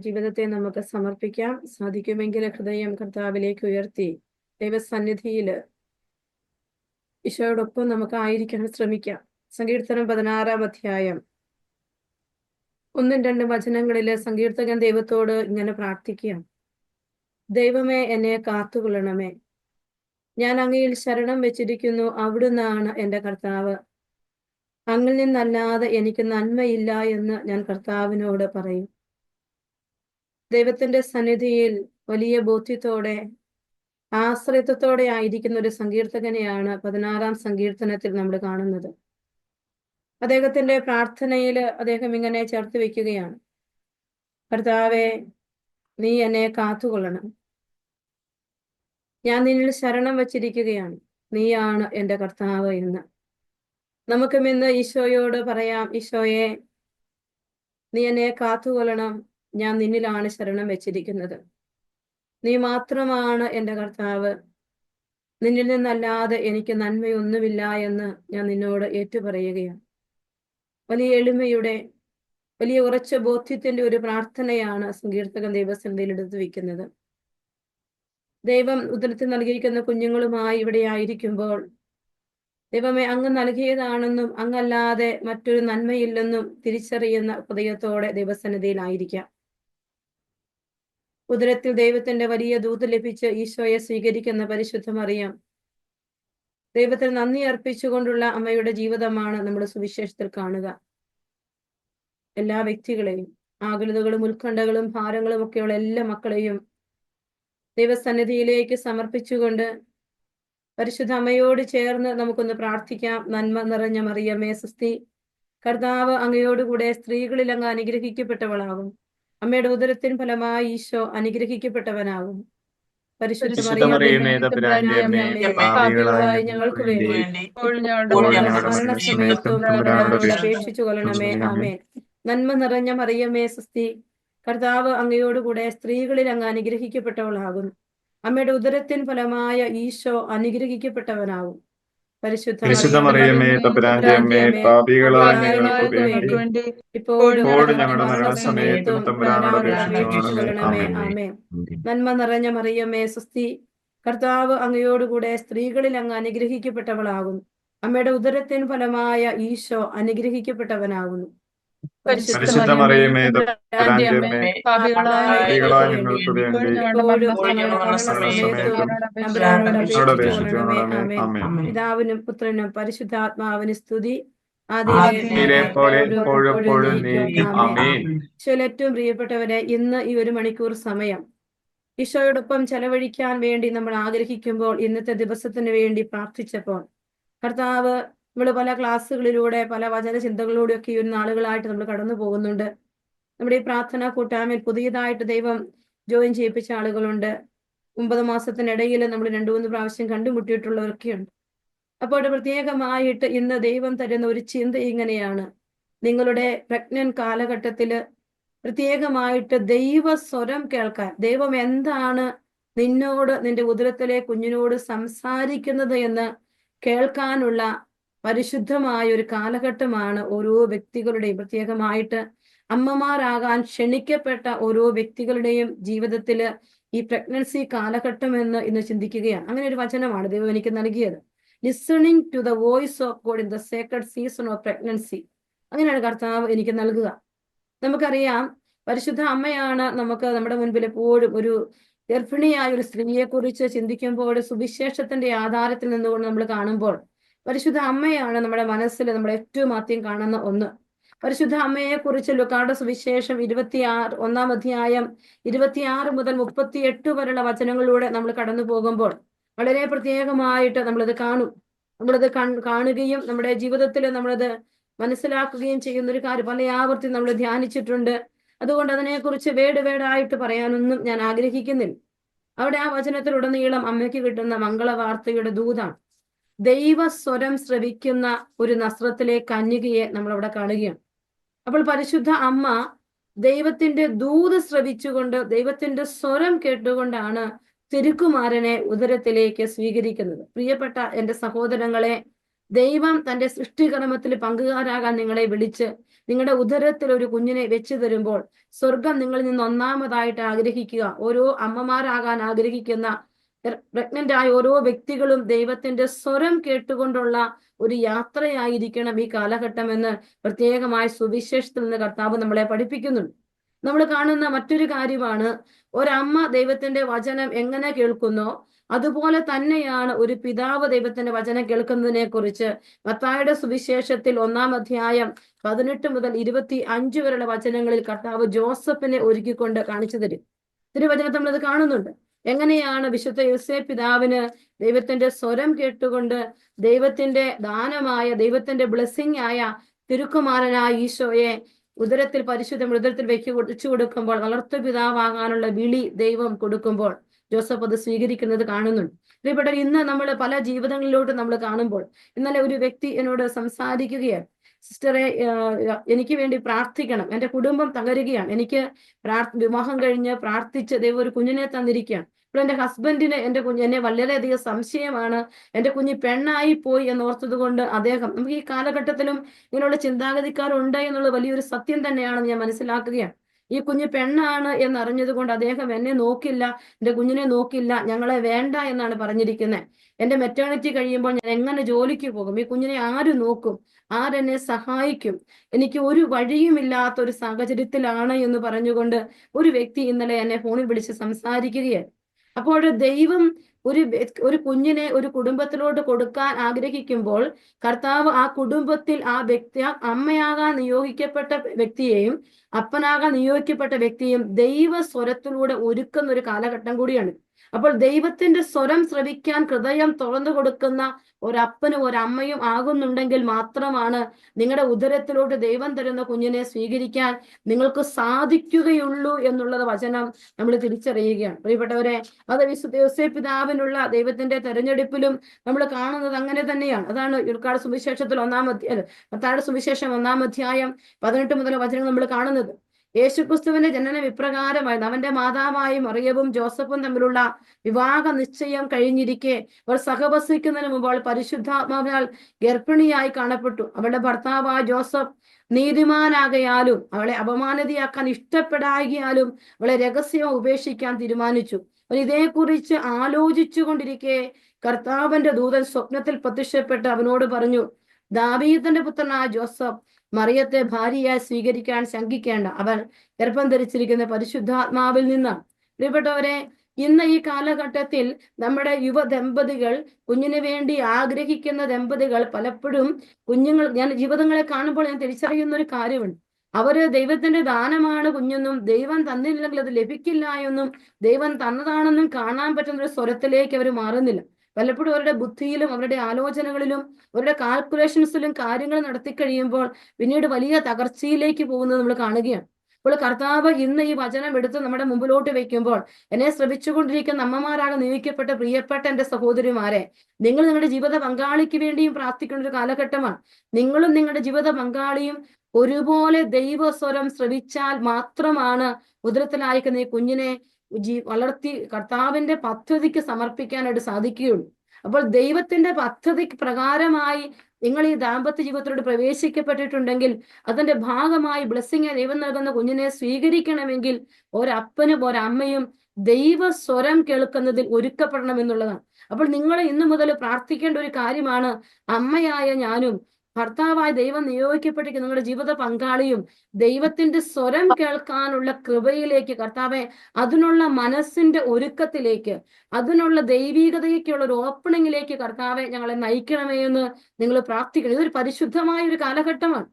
ജീവിതത്തെ നമുക്ക് സമർപ്പിക്കാം. സാധിക്കുമെങ്കിൽ ഹൃദയം കർത്താവിലേക്ക് ഉയർത്തി ദൈവസന്നിധിയിൽ ഈശോയോടൊപ്പം നമുക്ക് ആയിരിക്കാൻ ശ്രമിക്കാം. സങ്കീർത്തനം പതിനാറാം അധ്യായം. ഒന്നും രണ്ടും വചനങ്ങളിൽ സങ്കീർത്തകൻ ദൈവത്തോട് ഇങ്ങനെ പ്രാർത്ഥിക്കാം ദൈവമേ എന്നെ കാത്തുകൊള്ളണമേ. ഞാൻ അങ്ങയിൽ ശരണം വെച്ചിരിക്കുന്നു. അവിടുന്നാണ് എന്റെ കർത്താവ്. അങ്ങിൽ നിന്നല്ലാതെ എനിക്ക് നന്മയില്ല എന്ന് ഞാൻ കർത്താവിനോട് പറയും. ദൈവത്തിന്റെ സന്നിധിയിൽ വലിയ ബോധ്യത്തോടെ ആശ്രയത്വത്തോടെ ആയിരിക്കുന്ന ഒരു സങ്കീർത്തകനെയാണ് പതിനാറാം സങ്കീർത്തനത്തിൽ നമ്മൾ കാണുന്നത്. അദ്ദേഹത്തിന്റെ പ്രാർത്ഥനയിൽ അദ്ദേഹം ഇങ്ങനെ ചേർത്ത് വെക്കുകയാണ്. കർത്താവെ നീ എന്നെ കാത്തുകൊള്ളണം. ഞാൻ നിന്നിൽ ശരണം വച്ചിരിക്കുകയാണ്. നീയാണ് എന്റെ കർത്താവ് എന്ന്. നമുക്കും ഇന്ന് ഈശോയോട് പറയാം ഈശോയെ നീ എന്നെ കാത്തുകൊള്ളണം. ഞാൻ നിന്നിലാണ് ശരണം വെച്ചിരിക്കുന്നത്. നീ മാത്രമാണ് എന്റെ കർത്താവ്. നിന്നിൽ നിന്നല്ലാതെ എനിക്ക് നന്മയൊന്നുമില്ല എന്ന് ഞാൻ നിന്നോട് ഏറ്റുപറയുകയാണ്. വലിയ എളിമയുടെ വലിയ ഉറച്ച ബോധ്യത്തിന്റെ ഒരു പ്രാർത്ഥനയാണ് സങ്കീർത്തകൻ ദൈവസന്നിധിയിൽ എടുത്തു വെക്കുന്നത്. ദൈവം ഉദരത്തിൽ നൽകിയിരിക്കുന്ന കുഞ്ഞുങ്ങളുമായി ഇവിടെ ആയിരിക്കുമ്പോൾ ദൈവമേ അങ്ങ് നൽകിയതാണെന്നും അങ്ങല്ലാതെ മറ്റൊരു നന്മയില്ലെന്നും തിരിച്ചറിയുന്ന ഹൃദയത്തോടെ ദൈവസന്നിധിയിലായിരിക്കാം ഉദരത്തിൽ ദൈവത്തിന്റെ വലിയ ദൂത് ലഭിച്ച് ഈശോയെ സ്വീകരിക്കുന്ന പരിശുദ്ധമറിയാം ദൈവത്തിന് നന്ദി അർപ്പിച്ചുകൊണ്ടുള്ള അമ്മയുടെ ജീവിതമാണ് നമ്മുടെ സുവിശേഷത്തിൽ കാണുക. എല്ലാ വ്യക്തികളെയും ആകുലതകളും ഉത്കണ്ഠകളും ഭാരങ്ങളും ഒക്കെയുള്ള എല്ലാ മക്കളെയും ദൈവസന്നിധിയിലേക്ക് സമർപ്പിച്ചുകൊണ്ട് പരിശുദ്ധ അമ്മയോട് ചേർന്ന് നമുക്കൊന്ന് പ്രാർത്ഥിക്കാം. നന്മ നിറഞ്ഞ മറിയമേ സുസ്തി കർത്താവ് അങ്ങയോടുകൂടെ സ്ത്രീകളിൽ അങ്ങ് അനുഗ്രഹിക്കപ്പെട്ടവളാകും. അമ്മയുടെ ഉദരത്തിൻ ഫലമായി ഈശോ അനുഗ്രഹിക്കപ്പെട്ടവനാകും ഞങ്ങൾക്ക് വേണ്ടി അപേക്ഷിച്ചു കൊള്ളണമേ ആമേൻ. നന്മ നിറഞ്ഞ മറിയമേ സുസ്തി. കർത്താവ് അങ്ങയോടുകൂടെ സ്ത്രീകളിൽ അങ്ങ് അനുഗ്രഹിക്കപ്പെട്ടവളാകും അമ്മയുടെ ഉദരത്തിൻ ഫലമായ ഈശോ അനുഗ്രഹിക്കപ്പെട്ടവനാകും പരിശുദ്ധ മറിയമ്മേ മറിയമേ തമ്പുരാന്റെ അമ്മേ പാപികളായ ഞങ്ങൾക്ക് വേണ്ടി ഇപ്പോഴും ഞങ്ങളുടെ മരണസമയത്തും തമ്പുരാനോട്. ആമേൻ. നന്മ നിറഞ്ഞ മറിയമ്മേ സുസ്തി കർത്താവ് അങ്ങയോടുകൂടെ സ്ത്രീകളിൽ അങ്ങ് അനുഗ്രഹിക്കപ്പെട്ടവളാകുന്നു. അമ്മയുടെ ഉദരത്തിന് ഫലമായ ഈശോ അനുഗ്രഹിക്കപ്പെട്ടവനാകുന്നു. പരിശുദ്ധ മറിയമേ പാപികളായ ഞങ്ങൾക്ക് വേണ്ടി പിതാവിനും പുത്രനും പരിശുദ്ധാത്മാവിന് സ്തുതി. ഏറ്റവും പ്രിയപ്പെട്ടവരെ ഇന്ന് ഈ ഒരു മണിക്കൂർ സമയം. ഈശോയോടൊപ്പം ചെലവഴിക്കാൻ വേണ്ടി നമ്മൾ ആഗ്രഹിക്കുമ്പോൾ ഇന്നത്തെ ദിവസത്തിന് വേണ്ടി പ്രാർത്ഥിച്ചപ്പോൾ കർത്താവ് നമ്മൾ പല ക്ലാസ്സുകളിലൂടെ പല വചന ചിന്തകളിലൂടെ ഒക്കെ ഈ ഒരു നാളുകളായിട്ട് നമ്മൾ കടന്നു പോകുന്നുണ്ട്. നമ്മുടെ ഈ പ്രാർത്ഥന കൂട്ടായ്മയിൽ പുതിയതായിട്ട് ദൈവം ജോയിൻ ചെയ്യിപ്പിച്ച ആളുകളുണ്ട്. ഒമ്പത് മാസത്തിനിടയിൽ നമ്മൾ രണ്ടു മൂന്ന് പ്രാവശ്യം കണ്ടുമുട്ടിയിട്ടുള്ളവരൊക്കെയുണ്ട്. അപ്പോൾ പ്രത്യേകമായിട്ട് ഇന്ന് ദൈവം തരുന്ന ഒരു ചിന്ത ഇങ്ങനെയാണ്. നിങ്ങളുടെ പ്രഗ്നന്റ് കാലഘട്ടത്തിൽ പ്രത്യേകമായിട്ട് ദൈവ സ്വരം കേൾക്കാൻ ദൈവം എന്താണ് നിന്നോട് നിന്റെ ഉദരത്തിലെ കുഞ്ഞിനോട് സംസാരിക്കുന്നത് എന്ന് കേൾക്കാനുള്ള പരിശുദ്ധമായ ഒരു കാലഘട്ടമാണ് ഓരോ വ്യക്തികളുടെയും. പ്രത്യേകമായിട്ട് അമ്മമാരാകാൻ ക്ഷണിക്കപ്പെട്ട ഓരോ വ്യക്തികളുടെയും ജീവിതത്തിൽ ഈ പ്രഗ്നൻസി കാലഘട്ടം എന്ന് ഇന്ന് ചിന്തിക്കുകയാണ്. അങ്ങനെ ഒരു വചനമാണ് ദൈവം എനിക്ക് നൽകിയത്. Listening to the voice of God in the sacred season of pregnancy അങ്ങനെയാണ് കർത്താവ് എനിക്ക് നൽകുക. നമുക്കറിയാം പരിശുദ്ധ അമ്മയാണ് നമുക്ക് നമ്മുടെ മുൻപിൽ എപ്പോഴും ഒരു ഗർഭിണിയായ ഒരു സ്ത്രീയെ കുറിച്ച് ചിന്തിക്കുമ്പോൾ സുവിശേഷത്തിന്റെ ആധാരത്തിൽ നിന്നുകൊണ്ട് നമ്മൾ കാണുമ്പോൾ പരിശുദ്ധ അമ്മയാണ് നമ്മുടെ മനസ്സിൽ നമ്മൾ ഏറ്റവും ആദ്യം കാണുന്ന ഒന്ന്. പരിശുദ്ധ അമ്മയെ കുറിച്ച് ലുക്കാട് സുവിശേഷം ഇരുപത്തിയാറ് ഒന്നാം അധ്യായം ഇരുപത്തിയാറ് മുതൽ മുപ്പത്തിയെട്ട് വരെയുള്ള വചനങ്ങളിലൂടെ നമ്മൾ കടന്നു പോകുമ്പോൾ വളരെ പ്രത്യേകമായിട്ട് നമ്മളത് കാണും. നമ്മളത് കാണുകയും നമ്മുടെ ജീവിതത്തിൽ നമ്മളത് മനസ്സിലാക്കുകയും ചെയ്യുന്ന ഒരു കാര്യം പല ആവർത്തി നമ്മൾ ധ്യാനിച്ചിട്ടുണ്ട്. അതുകൊണ്ട് അതിനെക്കുറിച്ച് വേട് വേടായിട്ട് പറയാനൊന്നും ഞാൻ ആഗ്രഹിക്കുന്നില്ല. അവിടെ ആ വചനത്തിലുടനീളം അമ്മയ്ക്ക് കിട്ടുന്ന മംഗളവാർത്തയുടെ ദൂതാണ്. ദൈവസ്വരം ശ്രവിക്കുന്ന ഒരു നസ്രത്തിലെ കന്യകയെ നമ്മൾ അവിടെ കാണുകയാണ്. അപ്പോൾ പരിശുദ്ധ അമ്മ ദൈവത്തിന്റെ ദൂത് ശ്രവിച്ചുകൊണ്ട് ദൈവത്തിന്റെ സ്വരം കേട്ടുകൊണ്ടാണ് തിരുക്കുമാരനെ ഉദരത്തിലേക്ക് സ്വീകരിക്കുന്നത്. പ്രിയപ്പെട്ട എന്റെ സഹോദരങ്ങളെ ദൈവം തന്റെ സൃഷ്ടികർമ്മത്തിൽ പങ്കുകാരാകാൻ നിങ്ങളെ വിളിച്ച് നിങ്ങളുടെ ഉദരത്തിൽ ഒരു കുഞ്ഞിനെ വെച്ചു തരുമ്പോൾ സ്വർഗം നിങ്ങളിൽ നിന്ന് ഒന്നാമതായിട്ട് ആഗ്രഹിക്കുക. ഓരോ അമ്മമാരാകാൻ ആഗ്രഹിക്കുന്ന പ്രഗ്നന്റ് ആയ ഓരോ വ്യക്തികളും ദൈവത്തിന്റെ സ്വരം കേട്ടുകൊണ്ടുള്ള ഒരു യാത്രയായിരിക്കണം ഈ കാലഘട്ടം എന്ന് പ്രത്യേകമായ സുവിശേഷത്തിൽ നിന്ന് കർത്താവ് നമ്മളെ പഠിപ്പിക്കുന്നുണ്ട്. നമ്മൾ കാണുന്ന മറ്റൊരു കാര്യമാണ് ഒരമ്മ ദൈവത്തിന്റെ വചനം എങ്ങനെ കേൾക്കുന്നോ അതുപോലെ തന്നെയാണ് ഒരു പിതാവ് ദൈവത്തിന്റെ വചനം കേൾക്കുന്നതിനെ കുറിച്ച് മത്തായുടെ സുവിശേഷത്തിൽ ഒന്നാം അധ്യായം പതിനെട്ട് മുതൽ ഇരുപത്തി അഞ്ച് വരെയുള്ള വചനങ്ങളിൽ കർത്താവ് ജോസഫിനെ ഒരുക്കിക്കൊണ്ട് കാണിച്ചു തരും. തിരുവചനത്തിൽ നമ്മളത് കാണുന്നുണ്ട്. എങ്ങനെയാണ് വിശുദ്ധ യുസേ പിതാവിന് ദൈവത്തിന്റെ സ്വരം കേട്ടുകൊണ്ട് ദൈവത്തിന്റെ ദാനമായ ദൈവത്തിന്റെ ബ്ലെസ്സിങ് ആയ തിരുക്കുമാരനായ ഈശോയെ ഉദരത്തിൽ പരിശുദ്ധ ഉദരത്തിൽ വെച്ച് വെച്ചു കൊടുക്കുമ്പോൾ വളർത്തു പിതാവാകാനുള്ള വിളി ദൈവം കൊടുക്കുമ്പോൾ ജോസഫ് അത് സ്വീകരിക്കുന്നത് കാണുന്നുണ്ട്. പ്രിയപ്പെട്ട ഇന്ന് നമ്മൾ പല ജീവിതങ്ങളിലോട്ട് നമ്മൾ കാണുമ്പോൾ ഇന്നലെ ഒരു വ്യക്തി എന്നോട് സംസാരിക്കുകയാണ്. സിസ്റ്ററെ എനിക്ക് വേണ്ടി പ്രാർത്ഥിക്കണം. എന്റെ കുടുംബം തകരുകയാണ്. എനിക്ക് വിവാഹം കഴിഞ്ഞ് പ്രാർത്ഥിച്ച് ദൈവം ഒരു കുഞ്ഞിനെ തന്നിരിക്കുകയാണ്. ഇപ്പോൾ എന്റെ ഹസ്ബൻഡിന് എന്റെ കുഞ്ഞ് എന്നെ വളരെയധികം സംശയമാണ്. എന്റെ കുഞ്ഞ് പെണ്ണായി പോയി എന്നോർത്തത് കൊണ്ട് അദ്ദേഹം നമുക്ക് ഈ കാലഘട്ടത്തിലും ഇങ്ങനെയുള്ള ചിന്താഗതിക്കാരുണ്ട് എന്നുള്ള വലിയൊരു സത്യം തന്നെയാണ് ഞാൻ മനസ്സിലാക്കുകയാണ്. ഈ കുഞ്ഞ് പെണ്ണാണ് എന്നറിഞ്ഞത് കൊണ്ട് അദ്ദേഹം എന്നെ നോക്കില്ല എന്റെ കുഞ്ഞിനെ നോക്കില്ല ഞങ്ങളെ വേണ്ട എന്നാണ് പറഞ്ഞിരിക്കുന്നത്. എന്റെ മെറ്റേണിറ്റി കഴിയുമ്പോൾ ഞാൻ എങ്ങനെ ജോലിക്ക് പോകും? ഈ കുഞ്ഞിനെ ആര് നോക്കും? ആരെന്നെ സഹായിക്കും? എനിക്ക് ഒരു വഴിയുമില്ലാത്ത ഒരു സാഹചര്യത്തിലാണ് എന്ന് പറഞ്ഞുകൊണ്ട് ഒരു വ്യക്തി ഇന്നലെ എന്നെ ഫോണിൽ വിളിച്ച് സംസാരിക്കുകയാണ് അപ്പോൾ ദൈവം ഒരു ഒരു കുഞ്ഞിനെ ഒരു കുടുംബത്തിലോട്ട് കൊടുക്കാൻ ആഗ്രഹിക്കുമ്പോൾ കർത്താവ് ആ കുടുംബത്തിൽ ആ വ്യക്തി അമ്മയാകാൻ നിയോഗിക്കപ്പെട്ട വ്യക്തിയെയും അപ്പനാകാൻ നിയോഗിക്കപ്പെട്ട വ്യക്തിയും ദൈവ സ്വരത്തിലൂടെ ഒരുക്കുന്ന ഒരു കാലഘട്ടം കൂടിയാണ്. അപ്പോൾ ദൈവത്തിന്റെ സ്വരം ശ്രവിക്കാൻ ഹൃദയം തുറന്നു കൊടുക്കുന്ന ഒരപ്പനും ഒരമ്മയും ആകുന്നുണ്ടെങ്കിൽ മാത്രമാണ് നിങ്ങളുടെ ഉദരത്തിലോട്ട് ദൈവം തരുന്ന കുഞ്ഞിനെ സ്വീകരിക്കാൻ നിങ്ങൾക്ക് സാധിക്കുകയുള്ളൂ എന്നുള്ളത് വചനം നമ്മൾ തിരിച്ചറിയുകയാണ്. പ്രിയപ്പെട്ടവരെ അത് വിശുദ്ധ പിതാവിനുള്ള ദൈവത്തിന്റെ തെരഞ്ഞെടുപ്പിലും നമ്മൾ കാണുന്നത് അങ്ങനെ തന്നെയാണ്. അതാണ് ഉൾക്കാട് സുവിശേഷത്തിൽ ഒന്നാം അധ്യായം പത്താട് സുവിശേഷം ഒന്നാം അധ്യായം പതിനെട്ട് മുതൽ വചനങ്ങൾ നമ്മൾ കാണുന്നത്. യേശുക്രിസ്തുവിന്റെ ജനനം ഇപ്രകാരമായിരുന്നു. അവന്റെ മാതാവായി മറിയവും ജോസഫും തമ്മിലുള്ള വിവാഹ നിശ്ചയം കഴിഞ്ഞിരിക്കെ അവർ സഹവസിക്കുന്നതിന് മുമ്പ് അവൾ പരിശുദ്ധാത്മാവിനാൽ ഗർഭിണിയായി കാണപ്പെട്ടു. അവളുടെ ഭർത്താവായ ജോസഫ് നീതിമാനാകയാലും അവളെ അപമാനതയാക്കാൻ ഇഷ്ടപ്പെടാകിയാലും അവളെ രഹസ്യം ഉപേക്ഷിക്കാൻ തീരുമാനിച്ചു. അവൻ ഇതേക്കുറിച്ച് ആലോചിച്ചു കൊണ്ടിരിക്കെ കർത്താവിന്റെ ദൂതൻ സ്വപ്നത്തിൽ പ്രത്യക്ഷപ്പെട്ട് അവനോട് പറഞ്ഞു ദാവീദന്റെ പുത്രനായ ജോസഫ് മറിയത്തെ ഭാര്യയായി സ്വീകരിക്കാൻ ശങ്കിക്കേണ്ട. അവർ ഗർഭം ധരിച്ചിരിക്കുന്ന പരിശുദ്ധാത്മാവിൽ നിന്ന്. പ്രിയപ്പെട്ടവരെ ഇന്ന് ഈ കാലഘട്ടത്തിൽ നമ്മുടെ യുവ ദമ്പതികൾ കുഞ്ഞിനു വേണ്ടി ആഗ്രഹിക്കുന്ന ദമ്പതികൾ പലപ്പോഴും കുഞ്ഞുങ്ങൾ ഞാൻ ജീവിതങ്ങളെ കാണുമ്പോൾ ഞാൻ തിരിച്ചറിയുന്ന ഒരു കാര്യമുണ്ട്. അവർ ദൈവത്തിന്റെ ദാനമാണ് കുഞ്ഞെന്നും ദൈവം തന്നില്ലെങ്കിൽ അത് ലഭിക്കില്ല എന്നും ദൈവം തന്നതാണെന്നും കാണാൻ പറ്റുന്ന ഒരു സ്വരത്തിലേക്ക് അവർ മാറുന്നില്ല. പലപ്പോഴും അവരുടെ ബുദ്ധിയിലും അവരുടെ ആലോചനകളിലും അവരുടെ കാൽക്കുലേഷൻസിലും കാര്യങ്ങൾ നടത്തി കഴിയുമ്പോൾ പിന്നീട് വലിയ തകർച്ചയിലേക്ക് പോകുന്നത് നമ്മൾ കാണുകയാണ്. അപ്പോൾ കർത്താവ് ഇന്ന് ഈ വചനം എടുത്ത് നമ്മുടെ മുമ്പിലോട്ട് വെക്കുമ്പോൾ എന്നെ ശ്രമിച്ചുകൊണ്ടിരിക്കുന്ന അമ്മമാരാകെ നിയോഗിക്കപ്പെട്ട പ്രിയപ്പെട്ട എന്റെ സഹോദരിമാരെ നിങ്ങൾ നിങ്ങളുടെ ജീവിത പങ്കാളിക്ക് വേണ്ടിയും പ്രാർത്ഥിക്കുന്ന ഒരു കാലഘട്ടമാണ്. നിങ്ങളും നിങ്ങളുടെ ജീവിത പങ്കാളിയും ഒരുപോലെ ദൈവസ്വരം ശ്രവിച്ചാൽ മാത്രമാണ് ഉദരത്തിലായിരിക്കുന്ന ഈ കുഞ്ഞിനെ വളർത്തി കർത്താവിന്റെ പദ്ധതിക്ക് സമർപ്പിക്കാനായിട്ട് സാധിക്കുകയുള്ളൂ. അപ്പോൾ ദൈവത്തിന്റെ പദ്ധതി പ്രകാരമായി നിങ്ങൾ ഈ ദാമ്പത്യ ജീവിതത്തിലൂടെ പ്രവേശിക്കപ്പെട്ടിട്ടുണ്ടെങ്കിൽ അതിന്റെ ഭാഗമായി ബ്ലെസ്സിങ് ദൈവം നൽകുന്ന കുഞ്ഞിനെ സ്വീകരിക്കണമെങ്കിൽ ഒരപ്പനും ഒരമ്മയും ദൈവ സ്വരം കേൾക്കുന്നതിൽ ഒരുക്കപ്പെടണം എന്നുള്ളതാണ്. അപ്പോൾ നിങ്ങൾ ഇന്നു മുതൽ പ്രാർത്ഥിക്കേണ്ട ഒരു കാര്യമാണ് അമ്മയായ ഞാനും ഭർത്താവായ ദൈവം നിയോഗിക്കപ്പെട്ടിരിക്കുന്ന നിങ്ങളുടെ ജീവിത പങ്കാളിയും ദൈവത്തിന്റെ സ്വരം കേൾക്കാനുള്ള കൃപയിലേക്ക് കർത്താവെ അതിനുള്ള മനസ്സിന്റെ ഒരുക്കത്തിലേക്ക് അതിനുള്ള ദൈവീകതയ്ക്കുള്ള ഒരു ഓപ്പണിങ്ങിലേക്ക് കർത്താവെ ഞങ്ങളെ നയിക്കണമേ എന്ന് നിങ്ങൾ പ്രാർത്ഥിക്കണം. ഇതൊരു പരിശുദ്ധമായ ഒരു കാലഘട്ടമാണ്.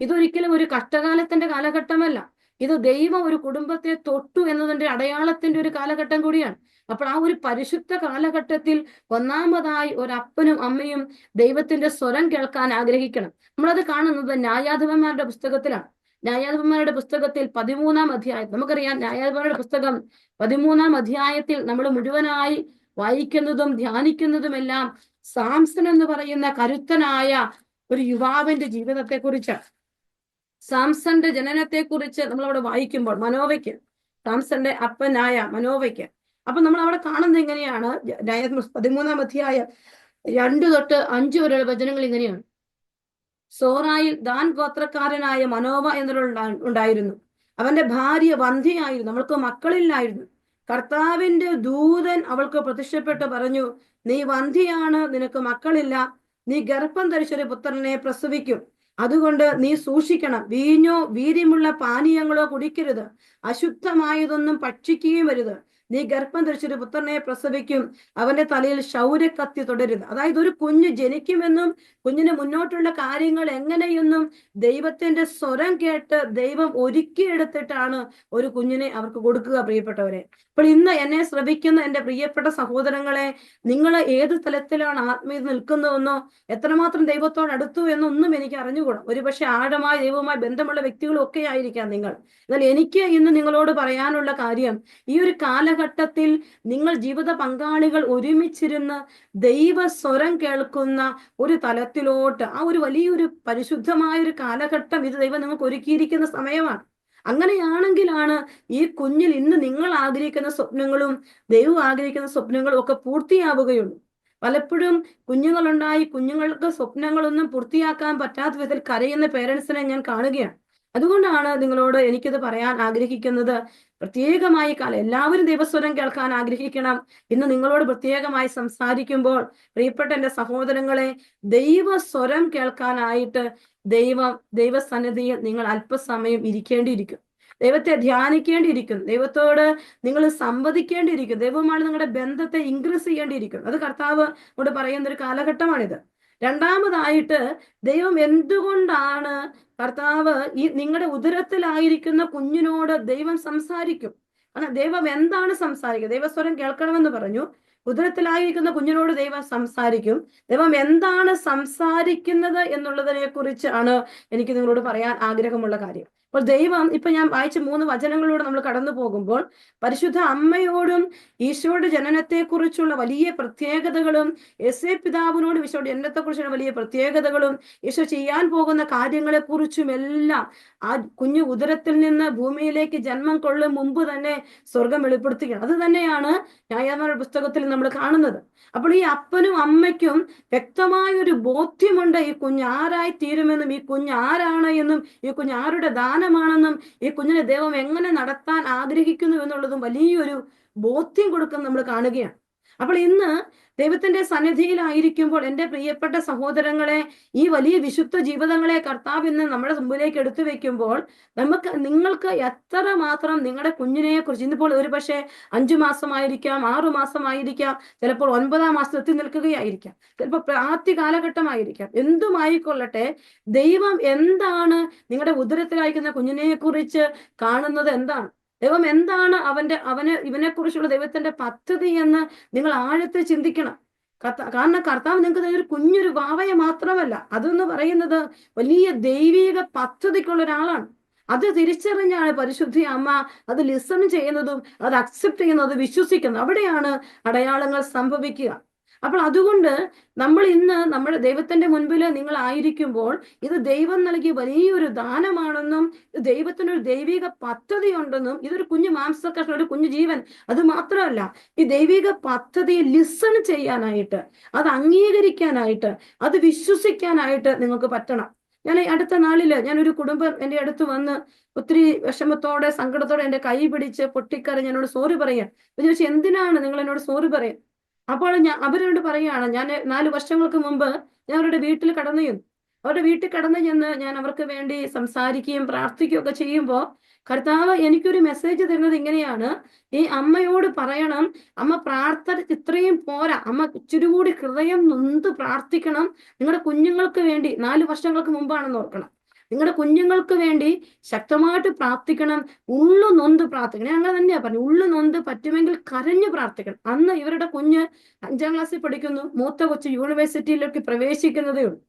ഇതൊരിക്കലും ഒരു കഷ്ടകാലത്തിന്റെ കാലഘട്ടമല്ല. ഇത് ദൈവം ഒരു കുടുംബത്തെ തൊട്ടു എന്നതിന്റെ അടയാളത്തിന്റെ ഒരു കാലഘട്ടം കൂടിയാണ്. അപ്പോൾ ആ ഒരു പരിശുദ്ധ കാലഘട്ടത്തിൽ ഒന്നാമതായി അപ്പനും അമ്മയും ദൈവത്തിന്റെ സ്വരം കേൾക്കാൻ ആഗ്രഹിക്കണം. നമ്മളത് കാണുന്നത് ന്യായാധിപന്മാരുടെ പുസ്തകത്തിലാണ്. ന്യായാധിപന്മാരുടെ പുസ്തകത്തിൽ പതിമൂന്നാം അധ്യായം നമുക്കറിയാം ന്യായാധിപന്മാരുടെ പുസ്തകം പതിമൂന്നാം അധ്യായത്തിൽ നമ്മൾ മുഴുവനായി വായിക്കുന്നതും ധ്യാനിക്കുന്നതുമെല്ലാം സാംസൺ എന്ന് പറയുന്ന കരുത്തനായ ഒരു യുവാവിന്റെ ജീവിതത്തെ കുറിച്ചാണ് സാംസന്റെ ജനനത്തെ കുറിച്ച് നമ്മൾ അവിടെ വായിക്കുമ്പോൾ മനോവയ്ക്ക് സാംസന്റെ അപ്പനായ മനോവയ്ക്ക് അപ്പൊ നമ്മൾ അവിടെ കാണുന്നത് എങ്ങനെയാണ്? പതിമൂന്നാം അധ്യായ രണ്ടു തൊട്ട് അഞ്ചു വരെയുള്ള വചനങ്ങൾ ഇങ്ങനെയാണ്. സോറായിൽ ദാൻ ഗോത്രക്കാരനായ മനോവ എന്നൊരു ഉണ്ടായിരുന്നു. അവന്റെ ഭാര്യ വന്ധ്യയായിരുന്നു. അവൾക്ക് മക്കളില്ലായിരുന്നു. കർത്താവിന്റെ ദൂതൻ അവൾക്ക് പ്രത്യക്ഷപ്പെട്ട് പറഞ്ഞു നീ വന്ധ്യയാണ് നിനക്ക് മക്കളില്ല. നീ ഗർഭം ധരിച്ചൊരു പുത്രനെ പ്രസവിക്കും. അതുകൊണ്ട് നീ സൂക്ഷിക്കണം. വീഞ്ഞോ വീര്യമുള്ള പാനീയങ്ങളോ കുടിക്കരുത്. അശുദ്ധമായതൊന്നും ഭക്ഷിക്കുകയും വരുത് നീ ഗർഭം ധരിച്ചൊരു പുത്രനെ പ്രസവിക്കും അവന്റെ തലയിൽ ശൗര്യക്കത്തി തുടരുന്നു. അതായത് ഒരു കുഞ്ഞ് ജനിക്കുമെന്നും കുഞ്ഞിന് മുന്നോട്ടുള്ള കാര്യങ്ങൾ എങ്ങനെയെന്നും ദൈവത്തിന്റെ സ്വരം കേട്ട് ദൈവം ഒരുക്കിയെടുത്തിട്ടാണ് ഒരു കുഞ്ഞിനെ അവർക്ക് കൊടുക്കുക പ്രിയപ്പെട്ടവരെ. അപ്പോൾ ഇന്ന് എന്നെ ശ്രവിക്കുന്ന എന്റെ പ്രിയപ്പെട്ട സഹോദരങ്ങളെ നിങ്ങൾ ഏത് തലത്തിലാണ് ആത്മീയത നിൽക്കുന്നതെന്നോ എത്രമാത്രം ദൈവത്തോട് അടുത്തു എന്നൊന്നും എനിക്ക് അറിഞ്ഞുകൂടാ. ഒരുപക്ഷെ ആഴമായ ദൈവവുമായി ബന്ധമുള്ള വ്യക്തികളും ഒക്കെ ആയിരിക്കാം നിങ്ങൾ. എന്നാൽ എനിക്ക് ഇന്ന് നിങ്ങളോട് പറയാനുള്ള കാര്യം ഈ ഒരു കാലഘട്ടത്തിൽ നിങ്ങൾ ജീവിത പങ്കാളികൾ ഒരുമിച്ചിരുന്ന് ദൈവ സ്വരം കേൾക്കുന്ന ഒരു തലത്തിലോട്ട് ആ ഒരു വലിയൊരു പരിശുദ്ധമായ ഒരു കാലഘട്ടം ഇത് ദൈവം നിങ്ങൾക്ക് ഒരുക്കിയിരിക്കുന്ന സമയമാണ്. അങ്ങനെയാണെങ്കിലാണ് ഈ കുഞ്ഞിൽ ഇന്ന് നിങ്ങൾ ആഗ്രഹിക്കുന്ന സ്വപ്നങ്ങളും ദൈവം ആഗ്രഹിക്കുന്ന സ്വപ്നങ്ങളും ഒക്കെ പൂർത്തിയാവുകയുള്ളൂ. പലപ്പോഴും കുഞ്ഞുങ്ങളുണ്ടായി കുഞ്ഞുങ്ങൾക്ക് സ്വപ്നങ്ങളൊന്നും പൂർത്തിയാക്കാൻ പറ്റാത്ത വിധത്തിൽ കരയുന്ന പേരൻസിനെ ഞാൻ കാണുകയാണ്. അതുകൊണ്ടാണ് നിങ്ങളോട് എനിക്കിത് പറയാൻ ആഗ്രഹിക്കുന്നത്. പ്രത്യേകമായി കാലം എല്ലാവരും ദൈവസ്വരം കേൾക്കാൻ ആഗ്രഹിക്കണം ഇന്ന് നിങ്ങളോട് പ്രത്യേകമായി സംസാരിക്കുമ്പോൾ പ്രിയപ്പെട്ട എന്റെ സഹോദരങ്ങളെ ദൈവസ്വരം കേൾക്കാനായിട്ട് ദൈവം ദൈവസന്നിധിയിൽ നിങ്ങൾ അല്പസമയം ഇരിക്കേണ്ടിയിരിക്കും. ദൈവത്തെ ധ്യാനിക്കേണ്ടിയിരിക്കുന്നു ദൈവത്തോട് നിങ്ങൾ സംവദിക്കേണ്ടിയിരിക്കും. ദൈവവുമായി നിങ്ങളുടെ ബന്ധത്തെ ഇൻക്രീസ് ചെയ്യേണ്ടിയിരിക്കുന്നു അത് കർത്താവ് കൊണ്ട് പറയുന്ന ഒരു കാലഘട്ടമാണിത്. രണ്ടാമതായിട്ട് ദൈവം എന്തുകൊണ്ടാണ് കർത്താവ് ഈ നിങ്ങളുടെ ഉദരത്തിലായിരിക്കുന്ന കുഞ്ഞിനോട് ദൈവം സംസാരിക്കും? കാരണം ദൈവം എന്താണ് സംസാരിക്കുക? ദൈവസ്വരം കേൾക്കണമെന്ന് പറഞ്ഞു. ഉദരത്തിലായിരിക്കുന്ന കുഞ്ഞിനോട് ദൈവം സംസാരിക്കും. ദൈവം എന്താണ് സംസാരിക്കുന്നത് എന്നുള്ളതിനെ കുറിച്ചാണ് എനിക്ക് നിങ്ങളോട് പറയാൻ ആഗ്രഹമുള്ള കാര്യം. അപ്പോൾ ദൈവം ഇപ്പൊ ഞാൻ വായിച്ച മൂന്ന് വചനങ്ങളിലൂടെ നമ്മൾ കടന്നു പോകുമ്പോൾ പരിശുദ്ധ അമ്മയോടും ഈശോയുടെ ജനനത്തെക്കുറിച്ചുള്ള വലിയ പ്രത്യേകതകളും എസ് എ പിതാവിനോട് ഈശോയുടെ ജനനത്തെക്കുറിച്ചുള്ള വലിയ പ്രത്യേകതകളും ഈശോ ചെയ്യാൻ പോകുന്ന കാര്യങ്ങളെക്കുറിച്ചും എല്ലാം ആ കുഞ്ഞു ഉദരത്തിൽ നിന്ന് ഭൂമിയിലേക്ക് ജന്മം കൊള്ളും മുമ്പ് തന്നെ സ്വർഗം വെളിപ്പെടുത്തുകയാണ്. അത് തന്നെയാണ് ന്യായമാരുടെ പുസ്തകത്തിൽ നമ്മൾ കാണുന്നത്. അപ്പോൾ ഈ അപ്പനും അമ്മയ്ക്കും വ്യക്തമായ ഒരു ബോധ്യമുണ്ട് ഈ കുഞ്ഞ് ആരായി തീരുമെന്നും ഈ കുഞ്ഞ് ആരാണ് എന്നും ഈ കുഞ്ഞ് ആരുടെ ദാനമാണെന്നും ഈ കുഞ്ഞിനെ ദൈവം എങ്ങനെ നടത്താൻ ആഗ്രഹിക്കുന്നു എന്നുള്ളതും വലിയൊരു ബോധ്യം കൊടുക്കുന്ന നമ്മൾ കാണുകയാണ്. അപ്പോൾ ഇന്ന് ദൈവത്തിന്റെ സന്നിധിയിലായിരിക്കുമ്പോൾ എന്റെ പ്രിയപ്പെട്ട സഹോദരങ്ങളെ ഈ വലിയ വിശുദ്ധ ജീവിതങ്ങളെ കർത്താവ് ഇന്ന് നമ്മുടെ മുമ്പിലേക്ക് എടുത്തു വെക്കുമ്പോൾ നമുക്ക് നിങ്ങൾക്ക് എത്ര മാത്രം നിങ്ങളുടെ കുഞ്ഞിനെ കുറിച്ച് ഇന്നിപ്പോൾ ഒരു പക്ഷേ അഞ്ചു മാസമായിരിക്കാം ആറു മാസമായിരിക്കാം ചിലപ്പോൾ ഒൻപതാം മാസം എത്തി നിൽക്കുകയായിരിക്കാം ചിലപ്പോൾ പ്രാപ്തി കാലഘട്ടമായിരിക്കാം. എന്തുമായിക്കൊള്ളട്ടെ ദൈവം എന്താണ് നിങ്ങളുടെ ഉദരത്തിലായിരിക്കുന്ന കുഞ്ഞിനെ കുറിച്ച് കാണുന്നത് എന്താണ്? ദൈവം എന്താണ് അവന്റെ അവന് ഇവനെ കുറിച്ചുള്ള ദൈവത്തിന്റെ പദ്ധതി എന്ന് നിങ്ങൾ ആഴത്തിൽ ചിന്തിക്കണം. കാരണം കർത്താവ് നിങ്ങൾക്ക് ഒരു കുഞ്ഞൊരു വാവയെ മാത്രമല്ല. അതെന്ന് പറയുന്നത് വലിയ ദൈവിക പദ്ധതിക്കുള്ള ഒരാളാണ്. അത് തിരിച്ചറിഞ്ഞാണ് പരിശുദ്ധി അമ്മ അത് ലിസൺ ചെയ്യുന്നതും അത് അക്സെപ്റ്റ് ചെയ്യുന്നതും വിശ്വസിക്കുന്നത് അവിടെയാണ് അടയാളങ്ങൾ സംഭവിക്കുക. അപ്പോൾ അതുകൊണ്ട് നമ്മൾ ഇന്ന് നമ്മുടെ ദൈവത്തിന്റെ മുൻപിൽ നിങ്ങൾ ആയിരിക്കുമ്പോൾ ഇത് ദൈവം നൽകിയ വലിയൊരു ദാനമാണെന്നും ഇത് ദൈവത്തിനൊരു ദൈവിക പദ്ധതി ഉണ്ടെന്നും ഇതൊരു കുഞ്ഞു മാംസകഷ്ണം ഒരു കുഞ്ഞു ജീവൻ അത് മാത്രമല്ല ഈ ദൈവിക പദ്ധതിയെ ലിസൺ ചെയ്യാനായിട്ട് അത് അംഗീകരിക്കാനായിട്ട് അത് വിശ്വസിക്കാനായിട്ട് നിങ്ങൾക്ക് പറ്റണം. ഞാൻ അടുത്ത നാളിൽ ഞാൻ ഒരു കുടുംബം എന്റെ അടുത്ത് വന്ന് ഒത്തിരി വിഷമത്തോടെ സങ്കടത്തോടെ എന്റെ കൈ പിടിച്ച് പൊട്ടിക്കറി എന്നോട് സോറി പറയാൻ. ചോദിച്ചാൽ ചോദിച്ചു എന്തിനാണ് നിങ്ങൾ എന്നോട് സോറി പറയാൻ? അപ്പോൾ ഞാൻ അവരോട് പറയുകയാണ് ഞാൻ നാല് വർഷങ്ങൾക്ക് മുമ്പ് ഞാൻ അവരുടെ വീട്ടിൽ കടന്നു ചെന്നു. അവരുടെ വീട്ടിൽ കടന്നു ചെന്ന് ഞാൻ അവർക്ക് വേണ്ടി സംസാരിക്കുകയും പ്രാർത്ഥിക്കുകയും ഒക്കെ ചെയ്യുമ്പോൾ കർത്താവ് എനിക്കൊരു മെസ്സേജ് തരുന്നത് ഇങ്ങനെയാണ്. ഈ അമ്മയോട് പറയണം അമ്മ പ്രാർത്ഥന ഇത്രയും പോരാ അമ്മ ഇച്ചിരി കൂടി ഹൃദയം നൊന്ത് പ്രാർത്ഥിക്കണം നിങ്ങളുടെ കുഞ്ഞുങ്ങൾക്ക് വേണ്ടി നാല് വർഷങ്ങൾക്ക് മുമ്പാണെന്ന് ഓർക്കണം. നിങ്ങളുടെ കുഞ്ഞുങ്ങൾക്ക് വേണ്ടി ശക്തമായിട്ട് പ്രാർത്ഥിക്കണം ഉള്ളു നൊന്ത് പ്രാർത്ഥിക്കണം. ഞങ്ങൾ തന്നെയാ പറഞ്ഞു ഉള്ളു നൊന്ത് പറ്റുമെങ്കിൽ കരഞ്ഞു പ്രാർത്ഥിക്കണം. അന്ന് ഇവരുടെ കുഞ്ഞ് അഞ്ചാം ക്ലാസ്സിൽ പഠിക്കുന്നു മൂത്ത കൊച്ച് യൂണിവേഴ്സിറ്റിയിലേക്ക് പ്രവേശിക്കുന്നതേ ഉള്ളൂ.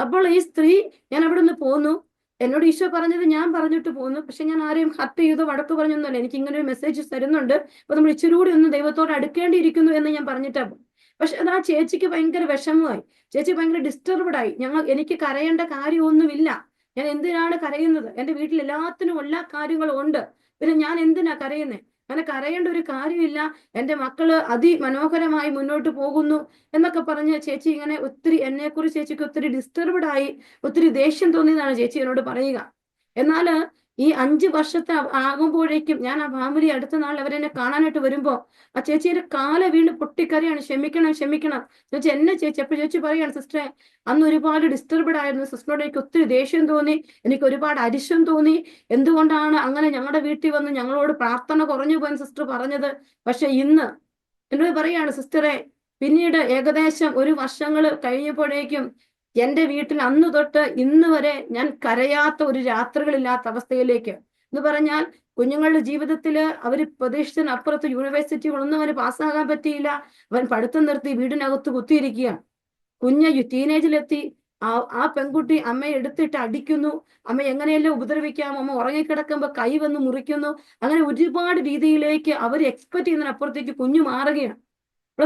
അപ്പോൾ ഈ സ്ത്രീ ഞാൻ അവിടെ നിന്ന് പോന്നു. എന്നോട് ഈശോ പറഞ്ഞത് ഞാൻ പറഞ്ഞിട്ട് പോന്നു. പക്ഷെ ഞാൻ ആരെയും ഹർട്ട് ചെയ്തോ വഴക്ക് പറഞ്ഞൊന്നുമല്ല. എനിക്ക് ഇങ്ങനെ ഒരു മെസ്സേജ് തരുന്നുണ്ട്. അപ്പൊ നമ്മൾ ഇച്ചിരി കൂടി ഒന്ന് ദൈവത്തോട് അടുക്കേണ്ടിയിരിക്കുന്നു എന്ന് ഞാൻ പറഞ്ഞിട്ടാ പോകും പക്ഷെ അത് ആ ചേച്ചിക്ക് ഭയങ്കര വിഷമമായി. ചേച്ചി ഭയങ്കര ഡിസ്റ്റർബ്ഡ് ആയി. ഞങ്ങൾ എനിക്ക് കരയേണ്ട കാര്യമൊന്നുമില്ല. ഞാൻ എന്തിനാണ് കരയുന്നത്? എന്റെ വീട്ടിൽ എല്ലാത്തിനും എല്ലാ കാര്യങ്ങളും ഉണ്ട്. പിന്നെ ഞാൻ എന്തിനാ കരയുന്നത് അങ്ങനെ കരയേണ്ട ഒരു കാര്യമില്ല. എന്റെ മക്കൾ അതിമനോഹരമായി മുന്നോട്ട് പോകുന്നു എന്നൊക്കെ പറഞ്ഞ് ചേച്ചി ഇങ്ങനെ ഒത്തിരി എന്നെക്കുറിച്ച് ചേച്ചിക്ക് ഒത്തിരി ഡിസ്റ്റർബ്ഡ് ആയി ഒത്തിരി ദേഷ്യം തോന്നിയെന്നാണ് ചേച്ചി എന്നോട് പറയുക. എന്നാൽ ഈ അഞ്ച് വർഷത്തെ ആകുമ്പോഴേക്കും ഞാൻ ആ ഫാമിലി അടുത്ത നാൾ അവരെന്നെ കാണാനായിട്ട് വരുമ്പോ ആ ചേച്ചിയുടെ കാല വീണ് പൊട്ടിക്കറിയാണ് ക്ഷമിക്കണം ക്ഷമിക്കണം. ചേച്ചി എന്നെ ചേച്ചി അപ്പൊ ചേച്ചി പറയാണ് സിസ്റ്ററെ അന്ന് ഒരുപാട് ഡിസ്റ്റർബഡ് ആയിരുന്നു. സിസ്റ്ററോട് എനിക്ക് ഒത്തിരി ദേഷ്യം തോന്നി. എനിക്ക് ഒരുപാട് അരിശം തോന്നി. എന്തുകൊണ്ടാണ് അങ്ങനെ ഞങ്ങളുടെ വീട്ടിൽ വന്ന് ഞങ്ങളോട് പ്രാർത്ഥന കുറഞ്ഞു പോയെന്ന് സിസ്റ്റർ പറഞ്ഞത്? പക്ഷെ ഇന്ന് എന്നോട് പറയാണ് സിസ്റ്ററെ പിന്നീട് ഏകദേശം ഒരു വർഷങ്ങൾ കഴിഞ്ഞപ്പോഴേക്കും എന്റെ വീട്ടിൽ അന്ന് തൊട്ട് ഇന്ന് വരെ ഞാൻ കരയാത്ത ഒരു രാത്രികളില്ലാത്ത അവസ്ഥയിലേക്ക്. എന്ന് പറഞ്ഞാൽ കുഞ്ഞുങ്ങളുടെ ജീവിതത്തിൽ അവർ പ്രതീക്ഷിച്ചതിന് അപ്പുറത്ത് യൂണിവേഴ്സിറ്റികളൊന്നും അവന് പാസ്സാകാൻ പറ്റിയില്ല. അവൻ പഠിത്തം നിർത്തി വീടിനകത്ത് കുത്തിയിരിക്കുക കുഞ്ഞ് ടീനേജിലെത്തി ആ ആ പെൺകുട്ടി അമ്മയെ എടുത്തിട്ട് അടിക്കുന്നു. അമ്മ എങ്ങനെയെല്ലാം ഉപദ്രവിക്കാം? അമ്മ ഉറങ്ങിക്കിടക്കുമ്പോ കൈ വന്ന് മുറിക്കുന്നു. അങ്ങനെ ഒരുപാട് രീതിയിലേക്ക് അവർ എക്സ്പെക്ട് ചെയ്യുന്നതിനപ്പുറത്തേക്ക് കുഞ്ഞു മാറുകയാണ്.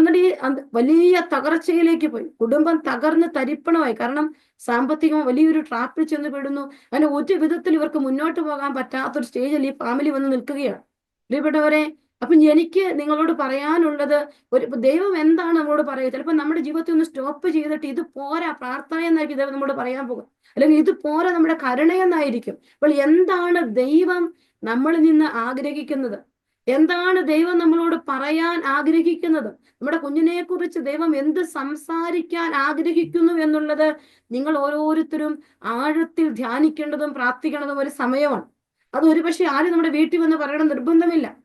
എന്നിട്ട് ഈ വലിയ തകർച്ചയിലേക്ക് പോയി. കുടുംബം തകർന്ന് തരിപ്പണമായി. കാരണം സാമ്പത്തികം വലിയൊരു ട്രാപ്പിൽ ചെന്ന് പെടുന്നു. അങ്ങനെ ഒരു വിധത്തിൽ ഇവർക്ക് മുന്നോട്ട് പോകാൻ പറ്റാത്തൊരു സ്റ്റേജിൽ ഈ ഫാമിലി വന്ന് നിൽക്കുകയാണ്. പ്രിയപ്പെട്ടവരെ അപ്പം എനിക്ക് നിങ്ങളോട് പറയാനുള്ളത് ഒരു ദൈവം എന്താണ് നമ്മളോട് പറയുക? ചിലപ്പോൾ നമ്മുടെ ജീവിതത്തിൽ ഒന്ന് സ്റ്റോപ്പ് ചെയ്തിട്ട് ഇത് പോരാ പ്രാർത്ഥന എന്നായിരിക്കും ദൈവം നമ്മോട് പറയാൻ പോകും അല്ലെങ്കിൽ ഇത് പോരാ നമ്മുടെ കരുണയെന്നായിരിക്കും അപ്പോൾ എന്താണ് ദൈവം നമ്മളിൽ നിന്ന് ആഗ്രഹിക്കുന്നത്? എന്താണ് ദൈവം നമ്മളോട് പറയാൻ ആഗ്രഹിക്കുന്നത്? നമ്മുടെ കുഞ്ഞിനെ കുറിച്ച് ദൈവം എന്ത് സംസാരിക്കാൻ ആഗ്രഹിക്കുന്നു എന്നുള്ളത് നിങ്ങൾ ഓരോരുത്തരും ആഴത്തിൽ ധ്യാനിക്കേണ്ടതും പ്രാർത്ഥിക്കേണ്ടതും ഒരു സമയമാണ്. അത് ഒരുപക്ഷെ ആരും നമ്മുടെ വീട്ടിൽ വന്ന് പറയണം നിർബന്ധമില്ല.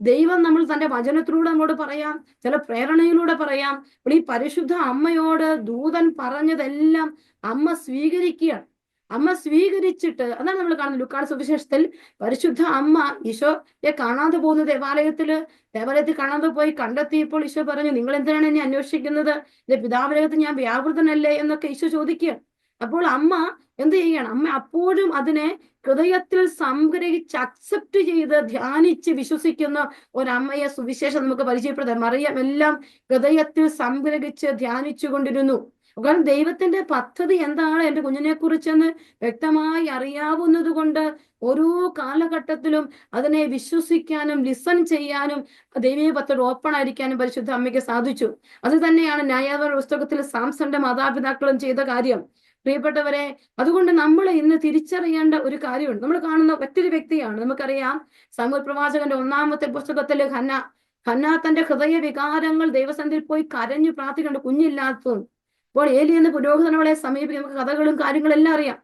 ദൈവം നമ്മൾ തന്റെ വചനത്തിലൂടെ നമ്മോട് പറയാം ചില പ്രേരണയിലൂടെ പറയാം. അപ്പോൾ ഈ പരിശുദ്ധ അമ്മയോട് ദൂതൻ പറഞ്ഞതെല്ലാം അമ്മ സ്വീകരിക്കുകയാണ്. അമ്മ സ്വീകരിച്ചിട്ട് അതാണ് നമ്മൾ കാണുന്നത് ലുക്കാട് സുവിശേഷത്തിൽ പരിശുദ്ധ അമ്മ ഈശോയെ കാണാതെ പോകുന്ന ദേവാലയത്തിൽ ദേവാലയത്തിൽ കാണാതെ പോയി കണ്ടെത്തിയപ്പോൾ ഈശോ പറഞ്ഞു നിങ്ങൾ എന്തിനാണ് എന്നെ അന്വേഷിക്കുന്നത്? എന്റെ പിതാവിനകത്ത് ഞാൻ വ്യാപൃതനല്ലേ? എന്നൊക്കെ ഈശോ ചോദിക്കുക. അപ്പോൾ അമ്മ എന്ത് ചെയ്യണം അമ്മ അപ്പോഴും അതിനെ ഹൃദയത്തിൽ സംഗ്രഹിച്ച് അക്സെപ്റ്റ് ചെയ്ത് ധ്യാനിച്ച് വിശ്വസിക്കുന്ന ഒരമ്മയെ സുവിശേഷം നമുക്ക് പരിചയപ്പെടുത്താം. മറിയം എല്ലാം ഹൃദയത്തിൽ സംഗ്രഹിച്ച് ധ്യാനിച്ചു കൊണ്ടിരുന്നു കാരണം ദൈവത്തിന്റെ പദ്ധതി എന്താണ്? എന്റെ കുഞ്ഞിനെ കുറിച്ചെന്ന് വ്യക്തമായി അറിയാവുന്നത് കൊണ്ട് ഓരോ കാലഘട്ടത്തിലും അതിനെ വിശ്വസിക്കാനും ലിസൺ ചെയ്യാനും ദൈവീയ പദ്ധതി ഓപ്പൺ ആയിരിക്കാനും പരിശുദ്ധ അമ്മയ്ക്ക് സാധിച്ചു. അത് തന്നെയാണ് ന്യായാധിപ പുസ്തകത്തിൽ സാംസന്റെ മാതാപിതാക്കളും ചെയ്ത കാര്യം. പ്രിയപ്പെട്ടവരെ അതുകൊണ്ട് നമ്മൾ ഇന്ന് തിരിച്ചറിയേണ്ട ഒരു കാര്യമുണ്ട്. നമ്മൾ കാണുന്ന മറ്റൊരു വ്യക്തിയാണ്. നമുക്കറിയാം സമൂഹ പ്രവാചകന്റെ ഒന്നാമത്തെ പുസ്തകത്തിൽ ഹന്ന ഹന്ന തന്റെ ഹൃദയ വികാരങ്ങൾ ദൈവസന്നിധിയിൽ പോയി കരഞ്ഞു പ്രാർത്ഥിക്കേണ്ട കുഞ്ഞില്ലാത്തതും അപ്പോൾ ഏലി എന്ന പുരോഹിതനവളെ സമീപിക്കും നമുക്ക് കഥകളും കാര്യങ്ങളും എല്ലാം അറിയാം.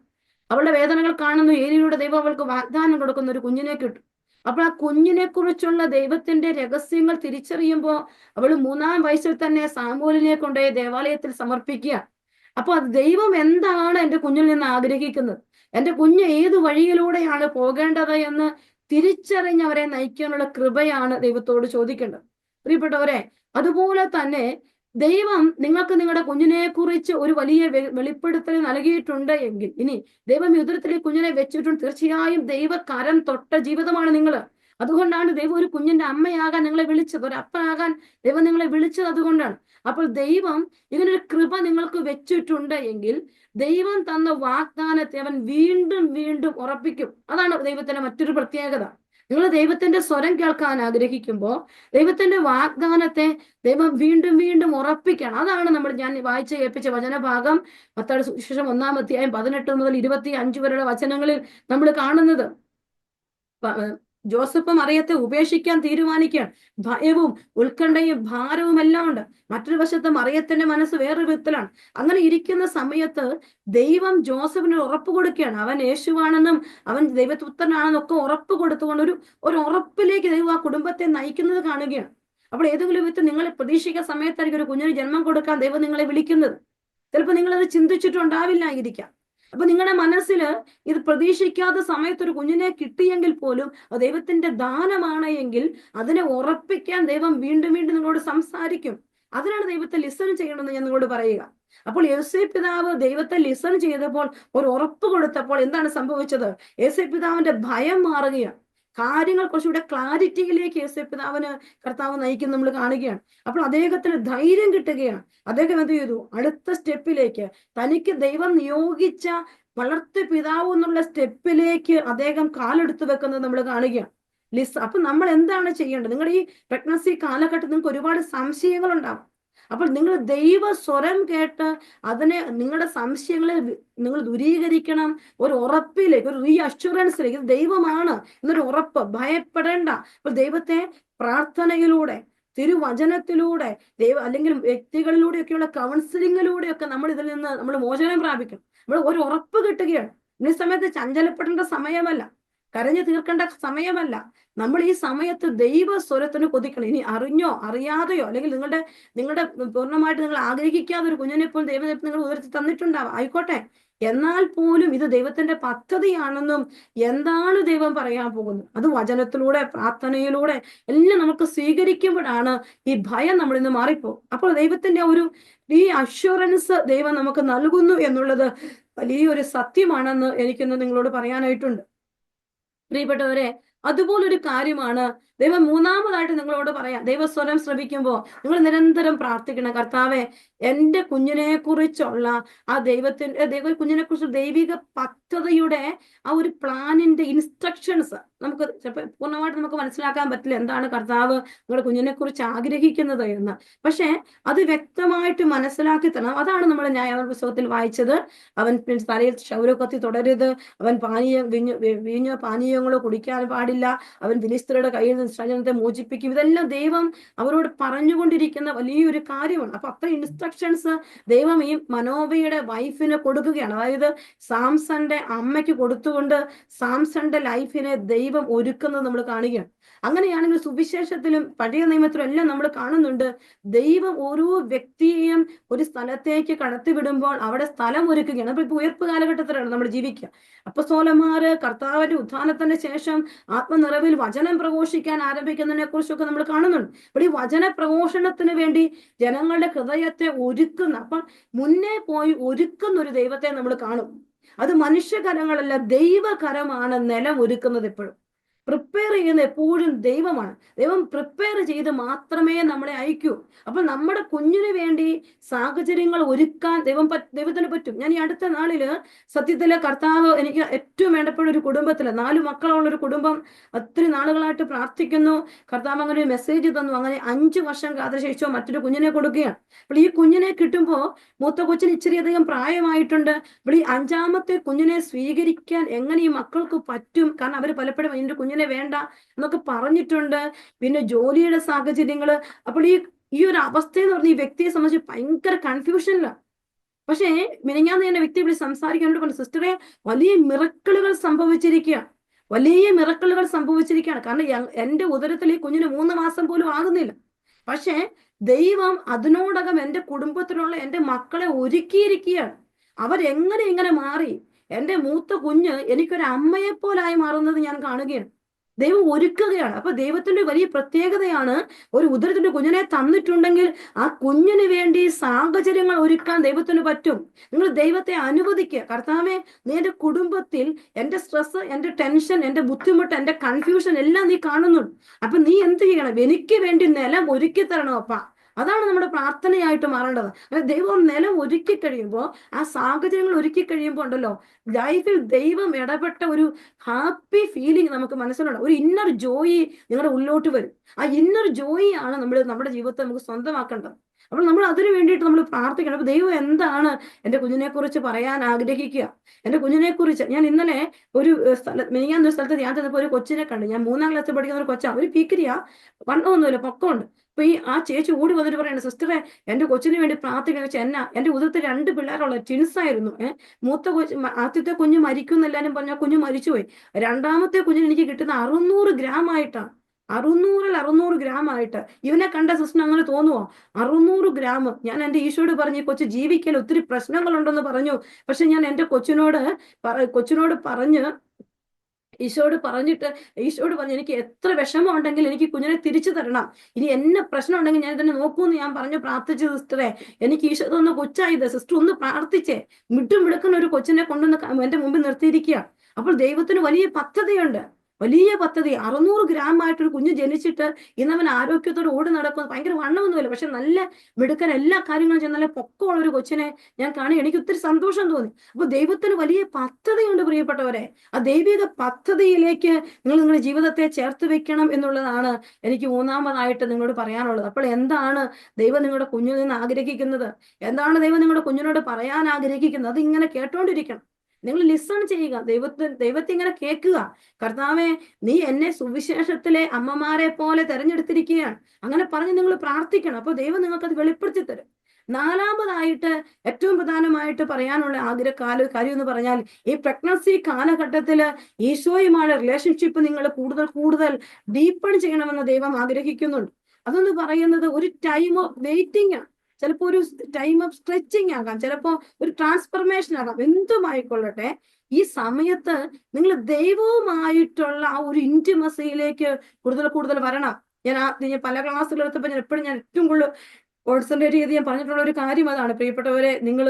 അവളുടെ വേദനകൾ കാണുന്നു. ഏലിയുടെ ദൈവം അവൾക്ക് വാഗ്ദാനം കൊടുക്കുന്ന. ഒരു കുഞ്ഞിനെ കിട്ടും. അപ്പോൾ ആ കുഞ്ഞിനെ കുറിച്ചുള്ള ദൈവത്തിന്റെ രഹസ്യങ്ങൾ തിരിച്ചറിയുമ്പോൾ അവൾ മൂന്നാം വയസ്സിൽ തന്നെ സാമൂലിനെ കൊണ്ടുപോയി ദേവാലയത്തിൽ സമർപ്പിക്കുക. അപ്പൊ ദൈവം എന്താണ് എന്റെ കുഞ്ഞിൽ നിന്ന് ആഗ്രഹിക്കുന്നത്? എന്റെ കുഞ്ഞ് ഏത് വഴിയിലൂടെയാണ് പോകേണ്ടത് എന്ന് തിരിച്ചറിഞ്ഞ് അവരെ നയിക്കാനുള്ള കൃപയാണ് ദൈവത്തോട് ചോദിക്കേണ്ടത്. പ്രിയപ്പെട്ടവരെ അതുപോലെ തന്നെ ദൈവം നിങ്ങൾക്ക് നിങ്ങളുടെ കുഞ്ഞിനെ കുറിച്ച് ഒരു വലിയ വെളിപ്പെടുത്തൽ നൽകിയിട്ടുണ്ട് എങ്കിൽ ഇനി ദൈവം യുദ്ധത്തിൽ കുഞ്ഞിനെ വെച്ചിട്ടുണ്ട്. തീർച്ചയായും ദൈവ കരം തൊട്ട ജീവിതമാണ് നിങ്ങൾ. അതുകൊണ്ടാണ് ദൈവം ഒരു കുഞ്ഞിന്റെ അമ്മയാകാൻ നിങ്ങളെ വിളിച്ചത്. ഒരു അപ്പനാകാൻ ദൈവം നിങ്ങളെ വിളിച്ചത് അതുകൊണ്ടാണ്. അപ്പോൾ ദൈവം ഇങ്ങനൊരു കൃപ നിങ്ങൾക്ക് വെച്ചിട്ടുണ്ട് എങ്കിൽ ദൈവം തന്ന വാഗ്ദാനത്തെ അവൻ വീണ്ടും വീണ്ടും ഉറപ്പിക്കും. അതാണ് ദൈവത്തിന്റെ മറ്റൊരു പ്രത്യേകത. നിങ്ങൾ ദൈവത്തിന്റെ സ്വരം കേൾക്കാൻ ആഗ്രഹിക്കുമ്പോൾ ദൈവത്തിന്റെ വാഗ്ദാനത്തെ ദൈവം വീണ്ടും വീണ്ടും ഉറപ്പിക്കണം. അതാണ് നമ്മൾ ഞാൻ വായിച്ച് കേൾപ്പിച്ച വചനഭാഗം. മത്താട് സുവിശേഷം ഒന്നാം അധ്യായം പതിനെട്ട് മുതൽ ഇരുപത്തി അഞ്ച് വരെയുള്ള വചനങ്ങളിൽ നമ്മൾ കാണുന്നത്. ജോസഫും മറിയത്തെ ഉപേക്ഷിക്കാൻ തീരുമാനിക്കുകയാണ്. ഭയവും ഉത്കണ്ഠയും ഭാരവും എല്ലാം ഉണ്ട്. മറ്റൊരു വശത്ത് മറിയത്തിന്റെ മനസ്സ് വേറൊരു വിധത്തിലാണ്. അങ്ങനെ ഇരിക്കുന്ന സമയത്ത് ദൈവം ജോസഫിന് ഉറപ്പ് കൊടുക്കുകയാണ്. അവൻ യേശുവാണെന്നും അവൻ ദൈവപുത്രനാണെന്നും ഒക്കെ ഉറപ്പ് കൊടുത്തുകൊണ്ട് ഒരു ഒരു ഉറപ്പിലേക്ക് ദൈവം ആ കുടുംബത്തെ നയിക്കുന്നത് കാണുകയാണ്. അപ്പോൾ ഏതെങ്കിലും വിധത്തിൽ നിങ്ങൾ പ്രതീക്ഷിക്കുന്ന സമയത്തായിരിക്കും ഒരു കുഞ്ഞിന് ജന്മം കൊടുക്കാൻ ദൈവം നിങ്ങളെ വിളിക്കുന്നത്. ചിലപ്പോൾ നിങ്ങളത് ചിന്തിച്ചിട്ടുണ്ടാവില്ലായിരിക്കാം. അപ്പൊ നിങ്ങളുടെ മനസ്സിൽ ഇത് പ്രതീക്ഷിക്കാത്ത സമയത്ത് ഒരു കുഞ്ഞിനെ കിട്ടിയെങ്കിൽ പോലും ദൈവത്തിന്റെ ദാനമാണ് എങ്കിൽ അതിനെ ഉറപ്പിക്കാൻ ദൈവം വീണ്ടും വീണ്ടും നിങ്ങളോട് സംസാരിക്കും. അതിനാണ് ദൈവത്തെ ലിസൺ ചെയ്യണമെന്ന് ഞാൻ നിങ്ങളോട് പറയുക. അപ്പോൾ യേസു പിതാവ് ദൈവത്തെ ലിസൺ ചെയ്തപ്പോൾ ഒരു ഉറപ്പ് കൊടുത്തപ്പോൾ എന്താണ് സംഭവിച്ചത്? യേസു പിതാവിന്റെ ഭയം മാറുകയാണ്. കാര്യങ്ങൾ കുറച്ചുകൂടെ ക്ലാരിറ്റിയിലേക്ക് യേശു പിതാവിന് കർത്താവ് നയിക്കുന്ന നമ്മൾ കാണുകയാണ്. അപ്പോൾ അദ്ദേഹത്തിന് ധൈര്യം കിട്ടുകയാണ്. അദ്ദേഹം എന്ത് ചെയ്തു? അടുത്ത സ്റ്റെപ്പിലേക്ക് തനിക്ക് ദൈവം നിയോഗിച്ച വളർത്തു പിതാവ് എന്നുള്ള സ്റ്റെപ്പിലേക്ക് അദ്ദേഹം കാലെടുത്ത് വെക്കുന്നത് നമ്മൾ കാണുകയാണ്. ലിസ് അപ്പൊ നമ്മൾ എന്താണ് ചെയ്യേണ്ടത്? നിങ്ങളുടെ ഈ പ്രഗ്നൻസി കാലഘട്ടത്തിൽ നിങ്ങൾക്ക് ഒരുപാട് സംശയങ്ങൾ ഉണ്ടാവും. അപ്പോൾ നിങ്ങൾ ദൈവ സ്വരം കേട്ട് അതിനെ നിങ്ങളുടെ സംശയങ്ങളെ നിങ്ങൾ ദൂരീകരിക്കണം. ഒരു ഉറപ്പിലേക്ക് ഒരു റീ അഷുറൻസിലേക്ക് ഇത് ദൈവമാണ് എന്നൊരു ഉറപ്പ്. ഭയപ്പെടേണ്ട. അപ്പോൾ ദൈവത്തെ പ്രാർത്ഥനയിലൂടെ തിരുവചനത്തിലൂടെ ദൈവ അല്ലെങ്കിൽ വ്യക്തികളിലൂടെയൊക്കെയുള്ള കൗൺസിലിങ്ങിലൂടെയൊക്കെ നമ്മൾ ഇതിൽ നിന്ന് നമ്മൾ മോചനം പ്രാപിക്കും നമ്മൾ ഒരു ഉറപ്പ് കിട്ടുകയാണ്. ഈ സമയത്ത് ചഞ്ചലപ്പെടേണ്ട സമയമല്ല. കരഞ്ഞു തീർക്കേണ്ട സമയമല്ല. നമ്മൾ ഈ സമയത്ത് ദൈവ സ്വരത്തിന് കൊതിക്കണം. ഇനി അറിഞ്ഞോ അറിയാതെയോ അല്ലെങ്കിൽ നിങ്ങളുടെ നിങ്ങളുടെ പൂർണമായിട്ട് നിങ്ങൾ ആഗ്രഹിക്കാതെ ഒരു കുഞ്ഞിനെ പോലും ദൈവം നിങ്ങൾ ഉയർത്തി തന്നിട്ടുണ്ടാവാം. ആയിക്കോട്ടെ. എന്നാൽ പോലും ഇത് ദൈവത്തിന്റെ പദ്ധതിയാണെന്നും എന്താണ് ദൈവം പറയാൻ പോകുന്നത്? അത് വചനത്തിലൂടെ പ്രാർത്ഥനയിലൂടെ എല്ലാം നമുക്ക് സ്വീകരിക്കുമ്പോഴാണ് ഈ ഭയം നമ്മളിൽ നിന്ന് മാറിപ്പോകും. അപ്പോൾ ദൈവത്തിന്റെ ഒരു ഈ അഷ്വറൻസ് ദൈവം നമുക്ക് നൽകുന്നു എന്നുള്ളത് വലിയൊരു സത്യമാണെന്ന് എനിക്കൊന്ന് നിങ്ങളോട് പറയാനായിട്ടുണ്ട്. പ്രിയപ്പെട്ടവരെ അതുപോലൊരു കാര്യമാണ് ദൈവം മൂന്നാമതായിട്ട് നിങ്ങളോട് പറയാം. ദൈവസ്വരം ശ്രമിക്കുമ്പോൾ നിങ്ങൾ നിരന്തരം പ്രാർത്ഥിക്കണം. കർത്താവെ എന്റെ കുഞ്ഞിനെ കുറിച്ചുള്ള ആ ദൈവത്തിന്റെ ദൈവ കുഞ്ഞിനെ കുറിച്ച് ദൈവിക പക്വതയുടെ ആ ഒരു പ്ലാനിന്റെ ഇൻസ്ട്രക്ഷൻസ് നമുക്ക് ചിലപ്പോൾ പൂർണമായിട്ട് നമുക്ക് മനസ്സിലാക്കാൻ പറ്റില്ല. എന്താണ് കർത്താവ് നിങ്ങളുടെ കുഞ്ഞിനെ കുറിച്ച് ആഗ്രഹിക്കുന്നത് എന്ന്. പക്ഷേ അത് വ്യക്തമായിട്ട് മനസ്സിലാക്കി തരണം. അതാണ് നമ്മൾ ന്യായ പുസ്തകത്തിൽ വായിച്ചത്. അവൻ തലയിൽ ക്ഷൗരക്കത്തി തുടരുത് അവൻ പാനീയം വിഞ്ഞ് വീഞ്ഞോ പാനീയങ്ങളോ കുടിക്കാൻ പാടില്ല. അവൻ ഫിലിസ്തരുടെ കയ്യിൽ നിന്ന് സൈന്യത്തെ മോചിപ്പിക്കും. ഇതെല്ലാം ദൈവം അവരോട് പറഞ്ഞുകൊണ്ടിരിക്കുന്ന വലിയൊരു കാര്യമാണ്. അപ്പൊ അത്ര ഇൻസ്ട്രക്ഷൻസ് ദൈവം ഈ മനോബയുടെ വൈഫിന് കൊടുക്കുകയാണ്. അതായത് സാംസന്റെ അമ്മയ്ക്ക് കൊടുത്തുകൊണ്ട് സാംസന്റെ ലൈഫിനെ ദൈവം ഒരുക്കുന്നത് നമ്മൾ കാണുകയാണ്. അങ്ങനെയാണെങ്കിൽ സുവിശേഷത്തിലും പഴയ നിയമത്തിലും എല്ലാം നമ്മൾ കാണുന്നുണ്ട്. ദൈവം ഓരോ വ്യക്തിയെയും ഒരു സ്ഥലത്തേക്ക് കടത്തിവിടുമ്പോൾ അവിടെ സ്ഥലം ഒരുക്കുകയാണ്. അപ്പൊ ഇപ്പൊ ഉയർപ്പ് കാലഘട്ടത്തിലാണ് നമ്മൾ ജീവിക്കുക. അപ്പൊ സോലമാര് കർത്താവിന്റെ ഉത്ഥാനത്തിന്റെ ശേഷം ആത്മനിറവിൽ വചനം പ്രഘോഷിക്കാൻ ആരംഭിക്കുന്നതിനെ കുറിച്ചൊക്കെ നമ്മൾ കാണുന്നുണ്ട്. ഇവിടെ ഈ വചന പ്രഘോഷണത്തിന് വേണ്ടി ജനങ്ങളുടെ ഹൃദയത്തെ ഒരുക്കുന്ന അപ്പൊ മുന്നേ പോയി ഒരുക്കുന്ന ഒരു ദൈവത്തെ നമ്മൾ കാണും. അത് മനുഷ്യകരങ്ങളല്ല ദൈവകരമാണ് നിലം ഒരുക്കുന്നത് എപ്പോഴും. പ്രിപ്പയർ ചെയ്യുന്ന എപ്പോഴും ദൈവമാണ്. ദൈവം പ്രിപ്പയർ ചെയ്ത് മാത്രമേ നമ്മളെ അയക്കൂ. അപ്പൊ നമ്മുടെ കുഞ്ഞിന് വേണ്ടി സാഹചര്യങ്ങൾ ഒരുക്കാൻ ദൈവം ദൈവത്തിന് പറ്റും. ഞാൻ ഈ അടുത്ത നാളിൽ സത്യത്തിലെ കർത്താവ് എനിക്ക് ഏറ്റവും വേണ്ടപ്പെട്ട ഒരു കുടുംബത്തിൽ നാല് മക്കളുള്ള ഒരു കുടുംബം ഒത്തിരി നാളുകളായിട്ട് പ്രാർത്ഥിക്കുന്നു. കർത്താവ് അങ്ങനെ ഒരു മെസ്സേജ് തന്നു. അങ്ങനെ അഞ്ചു വർഷം കാതശേഷിച്ചോ മറ്റൊരു കുഞ്ഞിനെ കൊടുക്കുകയാണ്. അപ്പോൾ ഈ കുഞ്ഞിനെ കിട്ടുമ്പോൾ മൂത്ത കൊച്ചിന് ഇച്ചിരി അധികം പ്രായമായിട്ടുണ്ട്. അപ്പോൾ ഈ അഞ്ചാമത്തെ കുഞ്ഞിനെ സ്വീകരിക്കാൻ എങ്ങനെ ഈ മക്കൾക്ക് പറ്റും? കാരണം അവർ പലപ്പോഴും എന്റെ കുഞ്ഞിനെ വേണ്ട എന്നൊക്കെ പറഞ്ഞിട്ടുണ്ട്. പിന്നെ ജോലിയുടെ സാഹചര്യങ്ങൾ. അപ്പോൾ ഈ ഈ ഒരു അവസ്ഥ എന്ന് പറഞ്ഞ ഈ വ്യക്തിയെ സംബന്ധിച്ച് ഭയങ്കര കൺഫ്യൂഷനിലാണ് പക്ഷേ മിനിങ്ങാന്ന് തന്നെ വ്യക്തി വിളിച്ച് സംസാരിക്കാനോട് പറഞ്ഞു സിസ്റ്ററെ വലിയ മിറക്കിളുകൾ സംഭവിച്ചിരിക്കുക വലിയ മിറക്കിളുകൾ സംഭവിച്ചിരിക്കുകയാണ്. കാരണം എന്റെ ഉദരത്തിൽ ഈ കുഞ്ഞിന് മൂന്ന് മാസം പോലും ആകുന്നില്ല. പക്ഷേ ദൈവം അതിനോടകം എന്റെ കുടുംബത്തിലുള്ള എന്റെ മക്കളെ ഒരുക്കിയിരിക്കുകയാണ്. അവരെങ്ങനെ ഇങ്ങനെ മാറി? എന്റെ മൂത്ത കുഞ്ഞ് എനിക്കൊരു അമ്മയെപ്പോലായി മാറുന്നത് ഞാൻ കാണുകയാണ്. ദൈവം ഒരുക്കുകയാണ്. അപ്പൊ ദൈവത്തിന്റെ വലിയ പ്രത്യേകതയാണ് ഒരു ഉദരത്തിന്റെ കുഞ്ഞിനെ തന്നിട്ടുണ്ടെങ്കിൽ ആ കുഞ്ഞിന് വേണ്ടി സാഹചര്യങ്ങൾ ഒരുക്കാൻ ദൈവത്തിന് പറ്റും. നിങ്ങൾ ദൈവത്തെ അനുവദിക്കുക. കർത്താവെ നീ എന്റെ കുടുംബത്തിൽ എന്റെ സ്ട്രെസ് എന്റെ ടെൻഷൻ എന്റെ ബുദ്ധിമുട്ട് എന്റെ കൺഫ്യൂഷൻ എല്ലാം നീ കാണുന്നുണ്ട്. അപ്പൊ നീ എന്ത് ചെയ്യണം? എനിക്ക് വേണ്ടി നിലം ഒരുക്കി തരണം അപ്പ? അതാണ് നമ്മുടെ പ്രാർത്ഥനയായിട്ട് മാറേണ്ടത്. അതായത് ദൈവം നിലം ഒരുക്കി കഴിയുമ്പോൾ ആ സാഹചര്യങ്ങൾ ഒരുക്കി കഴിയുമ്പോൾ ഉണ്ടല്ലോ ലൈഫിൽ ദൈവം ഇടപെട്ട ഒരു ഹാപ്പി ഫീലിംഗ് നമുക്ക് മനസ്സിലുണ്ട്. ഒരു ഇന്നർ ജോയി നിങ്ങളുടെ ഉള്ളോട്ട് വരും. ആ ഇന്നർ ജോയി ആണ് നമ്മൾ നമ്മുടെ ജീവിതത്തെ നമുക്ക് സ്വന്തമാക്കേണ്ടത്. അപ്പോൾ നമ്മൾ അതിനു വേണ്ടിയിട്ട് നമ്മൾ പ്രാർത്ഥിക്കണം. അപ്പൊ ദൈവം എന്താണ് എന്റെ കുഞ്ഞിനെ കുറിച്ച് പറയാൻ ആഗ്രഹിക്കുക? എന്റെ കുഞ്ഞിനെ കുറിച്ച് ഞാൻ ഇന്നലെ ഒരു സ്ഥലത്ത് സ്ഥല മെനിയാൻ ഒരു സ്ഥലത്ത് ഞാൻ ചെന്നപ്പോൾ ഒരു കൊച്ചിനെ കണ്ടു. ഞാൻ മൂന്നാം ക്ലാസ്സിൽ പഠിക്കുന്ന ഒരു കൊച്ചാണ്. ഒരു പീക്കരിയാ വണ്ണമൊന്നുമില്ല പൊക്കമുണ്ട്. അപ്പൊ ഈ ആ ചേച്ചി ഓടി വന്നിട്ട് പറയുന്നത് സിസ്റ്ററെ എന്റെ കൊച്ചിന് വേണ്ടി പ്രാർത്ഥിക്കുന്ന വെച്ചാൽ എന്നാ എന്റെ ഉദരത്തിൽ രണ്ട് പിള്ളേരുള്ള ട്വിൻസ് ആയിരുന്നു. ഏഹ് മൂത്ത കൊച്ചു ആദ്യത്തെ കുഞ്ഞ് മരിക്കും എന്നെല്ലാരും പറഞ്ഞ കുഞ്ഞ് മരിച്ചുപോയി. രണ്ടാമത്തെ കുഞ്ഞിന് എനിക്ക് കിട്ടുന്ന അറുന്നൂറ് ഗ്രാം ആയിട്ടാണ് അറുന്നൂറിൽ അറുന്നൂറ് ഗ്രാം ആയിട്ട്. ഇവനെ കണ്ട സിസ്റ്റർ അങ്ങനെ തോന്നുവോ? അറുന്നൂറ് ഗ്രാം. ഞാൻ എന്റെ ഈശോയോട് പറഞ്ഞു കൊച്ചു ജീവിക്കാൻ ഒത്തിരി പ്രശ്നങ്ങളുണ്ടെന്ന് പറഞ്ഞു. പക്ഷെ ഞാൻ എന്റെ കൊച്ചിനോട് കൊച്ചിനോട് പറഞ്ഞ് ഈശോയോട് പറഞ്ഞിട്ട് ഈശോട് പറഞ്ഞു എനിക്ക് എത്ര വിഷമം ഉണ്ടെങ്കിൽ എനിക്ക് കുഞ്ഞിനെ തിരിച്ചു തരണം. ഇനി എന്നെ പ്രശ്നം ഉണ്ടെങ്കിൽ ഞാൻ ഇതിനെ നോക്കൂന്ന് ഞാൻ പറഞ്ഞു പ്രാർത്ഥിച്ചു സിസ്റ്ററെ. എനിക്ക് ഈശോ തന്ന കൊച്ചായത് സിസ്റ്റർ ഒന്ന് പ്രാർത്ഥിച്ചേ. മിട്ടും മിടുക്കുന്ന ഒരു കൊച്ചിനെ കൊണ്ടുവന്ന് എന്റെ മുമ്പിൽ നിർത്തിയിരിക്കുക അപ്പോൾ ദൈവത്തിന് വലിയ പദ്ധതിയുണ്ട്. വലിയ പദ്ധതി. അറുന്നൂറ് ഗ്രാം ആയിട്ടൊരു കുഞ്ഞ് ജനിച്ചിട്ട് ഇന്നവൻ ആരോഗ്യത്തോടെ ഓടി നടക്കുന്നു. ഭയങ്കര വണ്ണമൊന്നുമില്ല പക്ഷെ നല്ല മിടുക്കൻ എല്ലാ കാര്യങ്ങളും ചെയ്യുന്ന നല്ല പൊക്കമുള്ള ഒരു കൊച്ചിനെ ഞാൻ കാണി എനിക്ക് ഒത്തിരി സന്തോഷം തോന്നി. അപ്പൊ ദൈവത്തിന് വലിയ പദ്ധതിയുണ്ട് പ്രിയപ്പെട്ടവരെ. ആ ദൈവിക പദ്ധതിയിലേക്ക് നിങ്ങൾ നിങ്ങളുടെ ജീവിതത്തെ ചേർത്ത് വെക്കണം എന്നുള്ളതാണ് എനിക്ക് മൂന്നാമതായിട്ട് നിങ്ങളോട് പറയാനുള്ളത്. അപ്പോൾ എന്താണ് ദൈവം നിങ്ങളുടെ കുഞ്ഞിൽ നിന്ന് ആഗ്രഹിക്കുന്നത്? എന്താണ് ദൈവം നിങ്ങളുടെ കുഞ്ഞിനോട് പറയാൻ ആഗ്രഹിക്കുന്നത്? അത് ഇങ്ങനെ കേട്ടോണ്ടിരിക്കണം. നിങ്ങൾ ലിസൺ ചെയ്യുക. ദൈവത്തെ ദൈവത്തെ ഇങ്ങനെ കേൾക്കുക. കർത്താവെ നീ എന്നെ സുവിശേഷത്തിലെ അമ്മമാരെ പോലെ തെരഞ്ഞെടുത്തിരിക്കുകയാണ്. അങ്ങനെ പറഞ്ഞ് നിങ്ങൾ പ്രാർത്ഥിക്കണം. അപ്പോൾ ദൈവം നിങ്ങൾക്ക് അത് വെളിപ്പെടുത്തി തരും. നാലാമതായിട്ട് ഏറ്റവും പ്രധാനമായിട്ട് പറയാനുള്ള ആഗ്രഹ കാല കാര്യം എന്ന് പറഞ്ഞാൽ ഈ പ്രഗ്നൻസി കാലഘട്ടത്തിൽ ഈശോയുമായുള്ള റിലേഷൻഷിപ്പ് നിങ്ങൾ കൂടുതൽ കൂടുതൽ ഡീപ്പൺ ചെയ്യണമെന്ന് ദൈവം ആഗ്രഹിക്കുന്നുണ്ട്. അതെന്ന് പറയുന്നത് ഒരു ടൈം ഓഫ് വെയിറ്റിംഗ് ആണ്. ചിലപ്പോൾ ഒരു ടൈം ഓഫ് സ്ട്രെച്ചിങ് ആകാം ചിലപ്പോൾ ഒരു ട്രാൻസ്ഫർമേഷൻ ആകാം. എന്തുമായിക്കൊള്ളട്ടെ ഈ സമയത്ത് നിങ്ങൾ ദൈവവുമായിട്ടുള്ള ആ ഒരു ഇന്റിമസിയിലേക്ക് കൂടുതൽ കൂടുതൽ വരണം. ഞാൻ ആ ഞാൻ പല ക്ലാസ്സുകൾ എടുത്തപ്പോൾ ഞാൻ എപ്പോഴും ഞാൻ ഏറ്റവും കൂടുതൽ കോൺസെൻട്രേറ്റ് ചെയ്ത് ഞാൻ പറഞ്ഞിട്ടുള്ള ഒരു കാര്യം അതാണ്. പ്രിയപ്പെട്ടവരെ നിങ്ങൾ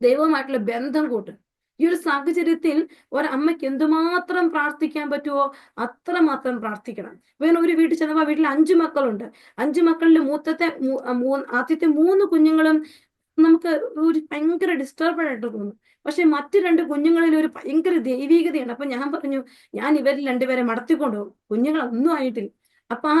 ദൈവവുമായിട്ടുള്ള ബന്ധം കൂട്ടും. ഈ ഒരു സാഹചര്യത്തിൽ ഒരമ്മയ്ക്ക് എന്തുമാത്രം പ്രാർത്ഥിക്കാൻ പറ്റുമോ അത്രമാത്രം പ്രാർത്ഥിക്കണം. വേണം ഒരു വീട്ടിൽ ചെന്നപ്പോൾ വീട്ടിൽ അഞ്ചു മക്കളുണ്ട്. അഞ്ചു മക്കളിൽ മൂത്തത്തെ ആദ്യത്തെ മൂന്ന് കുഞ്ഞുങ്ങളും നമുക്ക് ഒരു ഭയങ്കര ഡിസ്റ്റർബഡ് ആയിട്ട് തോന്നും. പക്ഷെ മറ്റു രണ്ട് കുഞ്ഞുങ്ങളിൽ ഒരു ഭയങ്കര ദൈവീകതയാണ് അപ്പൊ ഞാൻ പറഞ്ഞു ഞാൻ ഇവരിൽ രണ്ടുപേരെ മടത്തിക്കൊണ്ടുപോകും കുഞ്ഞുങ്ങളൊന്നും ആയിട്ടില്ല. അപ്പൊ ആ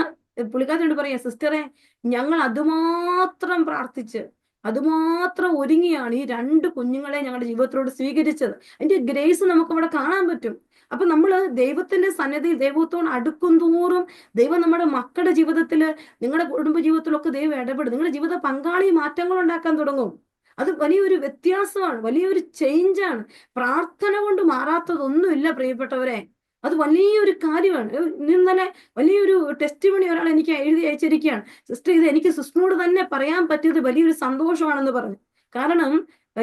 പുള്ളിക്കാരനോട് പറയാ സിസ്റ്ററെ ഞങ്ങൾ അതുമാത്രം പ്രാർത്ഥിച്ച് അതുമാത്രം ഒരുങ്ങിയാണ് ഈ രണ്ട് കുഞ്ഞുങ്ങളെ ഞങ്ങളുടെ ജീവിതത്തിലോട് സ്വീകരിച്ചത്. അതിന്റെ ഗ്രേസ് നമുക്ക് അവിടെ കാണാൻ പറ്റും. അപ്പൊ നമ്മൾ ദൈവത്തിന്റെ സന്നിധിയിൽ ദൈവത്തോട് അടുക്കും തോറും ദൈവം നമ്മുടെ മക്കളുടെ ജീവിതത്തിൽ നിങ്ങളുടെ കുടുംബ ജീവിതത്തിലൊക്കെ ദൈവം ഇടപെടും. നിങ്ങളുടെ ജീവിത പങ്കാളി മാറ്റങ്ങൾ ഉണ്ടാക്കാൻ തുടങ്ങും. അത് വലിയൊരു വ്യത്യാസമാണ് വലിയൊരു ചേഞ്ചാണ് പ്രാർത്ഥന കൊണ്ട് മാറാത്തതൊന്നുമില്ല പ്രിയപ്പെട്ടവരെ. അത് വലിയൊരു കാര്യമാണ്. തന്നെ വലിയൊരു ടെസ്റ്റ് മണി ഒരാൾ എനിക്ക് എഴുതി അയച്ചിരിക്കുകയാണ്. സിസ്റ്റർ ഇത് എനിക്ക് സിസ്റ്ററിനോട് തന്നെ പറയാൻ പറ്റിയത് വലിയൊരു സന്തോഷമാണെന്ന് പറഞ്ഞു. കാരണം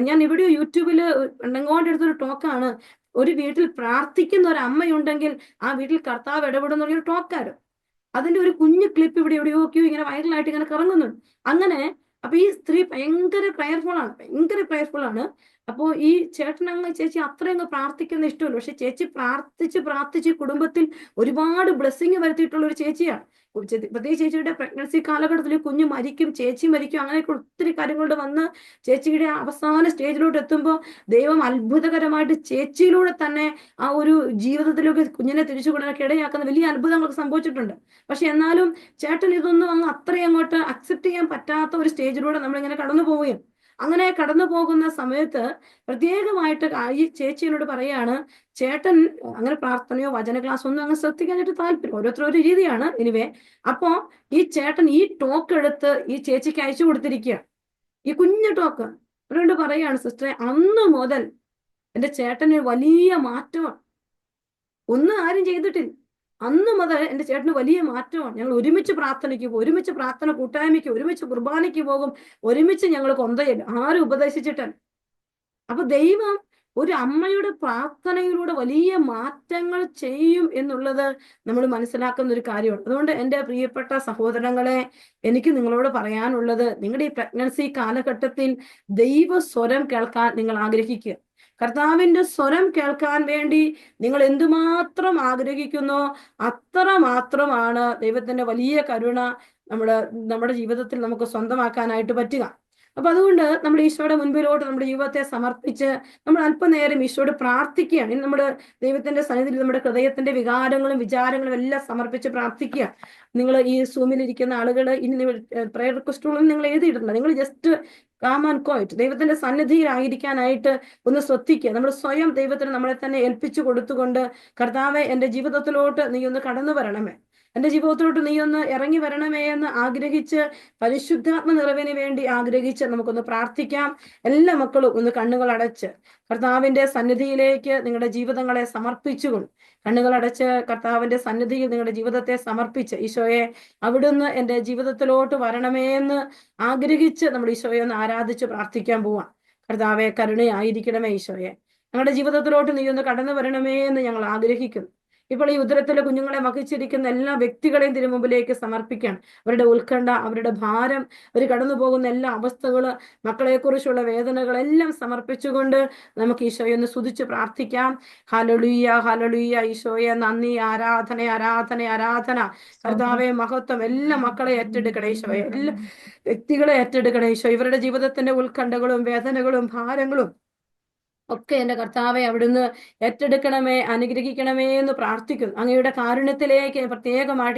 ഞാൻ ഇവിടെ യൂട്യൂബിൽ എണ്ണങ്ങോണ്ട് എടുത്തൊരു ടോക്കാണ് ഒരു വീട്ടിൽ പ്രാർത്ഥിക്കുന്ന ഒരു അമ്മയുണ്ടെങ്കിൽ ആ വീട്ടിൽ കർത്താവ് ഇടപെടുന്ന ഒരു ടോക്കാരോ അതിന്റെ ഒരു കുഞ്ഞു ക്ലിപ്പ് ഇവിടെ എവിടെയോക്കെയോ ഇങ്ങനെ വൈറലായിട്ട് ഇങ്ങനെ കറങ്ങുന്നുണ്ട്. അങ്ങനെ അപ്പൊ ഈ സ്ത്രീ ഭയങ്കര പ്രയർഫുൾ ആണ്. ഭയങ്കര പ്രയർഫുൾ ആണ്. അപ്പോ ഈ ചേട്ടൻ അങ്ങ് ചേച്ചി അത്രയും അങ്ങ് പ്രാർത്ഥിക്കുന്ന ഇഷ്ടമല്ല. പക്ഷെ ചേച്ചി പ്രാർത്ഥിച്ച് പ്രാർത്ഥിച്ച് കുടുംബത്തിൽ ഒരുപാട് ബ്ലെസ്സിങ് വരുത്തിയിട്ടുള്ള ഒരു ചേച്ചിയാണ്. പ്രത്യേകിച്ച് ചേച്ചിയുടെ പ്രഗ്നൻസി കാലഘട്ടത്തിൽ കുഞ്ഞ് മരിക്കും ചേച്ചി മരിക്കും അങ്ങനെയൊക്കെ ഒത്തിരി കാര്യങ്ങളോട് വന്ന് ചേച്ചിയുടെ അവസാന സ്റ്റേജിലോട്ട് എത്തുമ്പോൾ ദൈവം അത്ഭുതകരമായിട്ട് ചേച്ചിയിലൂടെ തന്നെ ആ ഒരു ജീവിതത്തിലൊക്കെ കുഞ്ഞിനെ തിരിച്ചു കൊണ്ടൊക്കെ ഇടയാക്കുന്ന വലിയ അത്ഭുതങ്ങളൊക്കെ സംഭവിച്ചിട്ടുണ്ട്. പക്ഷെ എന്നാലും ചേട്ടൻ ഇതൊന്നും അങ്ങ് അത്രയും അങ്ങോട്ട് അക്സെപ്റ്റ് ചെയ്യാൻ പറ്റാത്ത ഒരു സ്റ്റേജിലൂടെ നമ്മളിങ്ങനെ കടന്നു പോവുകയും അങ്ങനെ കടന്നു പോകുന്ന സമയത്ത് പ്രത്യേകമായിട്ട് ഈ ചേച്ചി എന്നോട് പറയാണ് ചേട്ടൻ അങ്ങനെ പ്രാർത്ഥനയോ വചന ക്ലാസ് ഒന്നും അങ്ങനെ ശ്രദ്ധിക്കാനായിട്ട് താല്പര്യം ഒരു രീതിയാണ്. എനിവേ അപ്പോ ഈ ചേട്ടൻ ഈ ടോക്ക് എടുത്ത് ഈ ചേച്ചിക്ക് അയച്ചു കൊടുത്തിരിക്കുക ഈ കുഞ്ഞു ടോക്ക് അവരോട് പറയാണ് സിസ്റ്ററെ അന്ന് മുതൽ എന്റെ ചേട്ടന് വലിയ മാറ്റമാണ്. ഒന്നും ആരും ചെയ്തിട്ടില്ല. അന്ന് മുതൽ എന്റെ ചേട്ടന് വലിയ മാറ്റമാണ്. ഞങ്ങൾ ഒരുമിച്ച് പ്രാർത്ഥനയ്ക്ക് ഒരുമിച്ച് പ്രാർത്ഥന കൂട്ടായ്മയ്ക്ക് ഒരുമിച്ച് കുർബാനയ്ക്ക് പോകും ഒരുമിച്ച് ഞങ്ങൾ കൊന്തയില്ല ആരും ഉപദേശിച്ചിട്ടാണ് അപ്പൊ ദൈവം ഒരു അമ്മയുടെ പ്രാർത്ഥനയിലൂടെ വലിയ മാറ്റങ്ങൾ ചെയ്യും എന്നുള്ളത് നമ്മൾ മനസ്സിലാക്കുന്ന ഒരു കാര്യമാണ്. അതുകൊണ്ട് എന്റെ പ്രിയപ്പെട്ട സഹോദരങ്ങളെ എനിക്ക് നിങ്ങളോട് പറയാനുള്ളത് നിങ്ങളുടെ ഈ പ്രഗ്നൻസി കാലഘട്ടത്തിൽ ദൈവ സ്വരം കേൾക്കാൻ നിങ്ങൾ ആഗ്രഹിക്കുക. കർത്താവിന്റെ സ്വരം കേൾക്കാൻ വേണ്ടി നിങ്ങൾ എന്തുമാത്രം ആഗ്രഹിക്കുന്നു അത്ര മാത്രമാണ് ദൈവത്തിന്റെ വലിയ കരുണ നമ്മുടെ നമ്മുടെ ജീവിതത്തിൽ നമുക്ക് സ്വന്തമാക്കാനായിട്ട് പറ്റുക. അപ്പൊ അതുകൊണ്ട് നമ്മൾ ഈശോയുടെ മുൻപിലോട്ട് നമ്മുടെ ജീവിതത്തെ സമർപ്പിച്ച് നമ്മൾ അല്പനേരം ഈശോയോട് പ്രാർത്ഥിക്കുകയാണ്. ഇനി നമ്മുടെ ദൈവത്തിന്റെ സന്നിധിയിൽ നമ്മുടെ ഹൃദയത്തിന്റെ വികാരങ്ങളും വിചാരങ്ങളും എല്ലാം സമർപ്പിച്ച് പ്രാർത്ഥിക്കുക. നിങ്ങൾ ഈ സൂമിൽ ഇരിക്കുന്ന ആളുകൾ ഇനി പ്രയർ റിക്വസ്റ്റുകളും നിങ്ങൾ എഴുതിയിട്ടുണ്ട് നിങ്ങൾ ജസ്റ്റ് കാം ആൻഡ് കോയിറ്റ് ദൈവത്തിന്റെ സന്നിധിയിലായിരിക്കാനായിട്ട് ഒന്ന് ശ്രദ്ധിക്കുക. നമ്മൾ സ്വയം ദൈവത്തിന് നമ്മളെ തന്നെ ഏൽപ്പിച്ചു കൊടുത്തുകൊണ്ട് കർത്താവെ എന്റെ ജീവിതത്തിലോട്ട് നീ ഒന്ന് കടന്നു വരണമേ. എന്റെ ജീവിതത്തിലോട്ട് നീ ഒന്ന് ഇറങ്ങി വരണമേ എന്ന് ആഗ്രഹിച്ച് പരിശുദ്ധാത്മ നിറവിന് വേണ്ടി ആഗ്രഹിച്ച് നമുക്കൊന്ന് പ്രാർത്ഥിക്കാം. എല്ലാ മക്കളും ഒന്ന് കണ്ണുകൾ അടച്ച് കർത്താവിന്റെ സന്നിധിയിലേക്ക് നിങ്ങളുടെ ജീവിതങ്ങളെ സമർപ്പിച്ചുകൊണ്ട് കണ്ണുകൾ അടച്ച് കർത്താവിന്റെ സന്നിധിയിൽ നിങ്ങളുടെ ജീവിതത്തെ സമർപ്പിച്ച് ഈശോയെ അവിടുന്ന് എന്റെ ജീവിതത്തിലോട്ട് വരണമേ എന്ന് ആഗ്രഹിച്ച് നമ്മൾ ഈശോയെ ഒന്ന് ആരാധിച്ച് പ്രാർത്ഥിക്കാൻ പോവാം. കർത്താവെ കരുണയായിരിക്കണമേ ഈശോയെ. ഞങ്ങളുടെ ജീവിതത്തിലോട്ട് നീ ഒന്ന് കടന്നു വരണമേ എന്ന് ഞങ്ങൾ ആഗ്രഹിക്കുന്നു. ഇപ്പോൾ ഈ ഉദരത്തിലെ കുഞ്ഞുങ്ങളെ വഹിച്ചിരിക്കുന്ന എല്ലാ വ്യക്തികളെയും തിരുമുമ്പിലേക്ക് സമർപ്പിക്കണം അവരുടെ ഉത്കണ്ഠ അവരുടെ ഭാരം അവർ കടന്നു പോകുന്ന എല്ലാ അവസ്ഥകൾ മക്കളെക്കുറിച്ചുള്ള വേദനകളെല്ലാം സമർപ്പിച്ചുകൊണ്ട് നമുക്ക് ഈശോയെ ഒന്ന് സ്തുതിച്ച് പ്രാർത്ഥിക്കാം. ഹലലുയ്യ ഹലലുയ്യ ഈശോയെ നന്ദി ആരാധന ആരാധന ആരാധന. കർത്താവെ മഹത്വം എല്ലാ മക്കളെ ഏറ്റെടുക്കണേ ഈശോയെ. എല്ലാ വ്യക്തികളെ ഏറ്റെടുക്കണേ ഈശോ ഇവരുടെ ജീവിതത്തിന്റെ ഉത്കണ്ഠകളും വേദനകളും ഭാരങ്ങളും ഒക്കെ എന്റെ കർത്താവെ അവിടുന്ന് ഏറ്റെടുക്കണമേ അനുഗ്രഹിക്കണമേ എന്ന് പ്രാർത്ഥിക്കുന്നു. അങ്ങയുടെ കാരുണ്യത്തിലേക്ക് പ്രത്യേകമായിട്ട്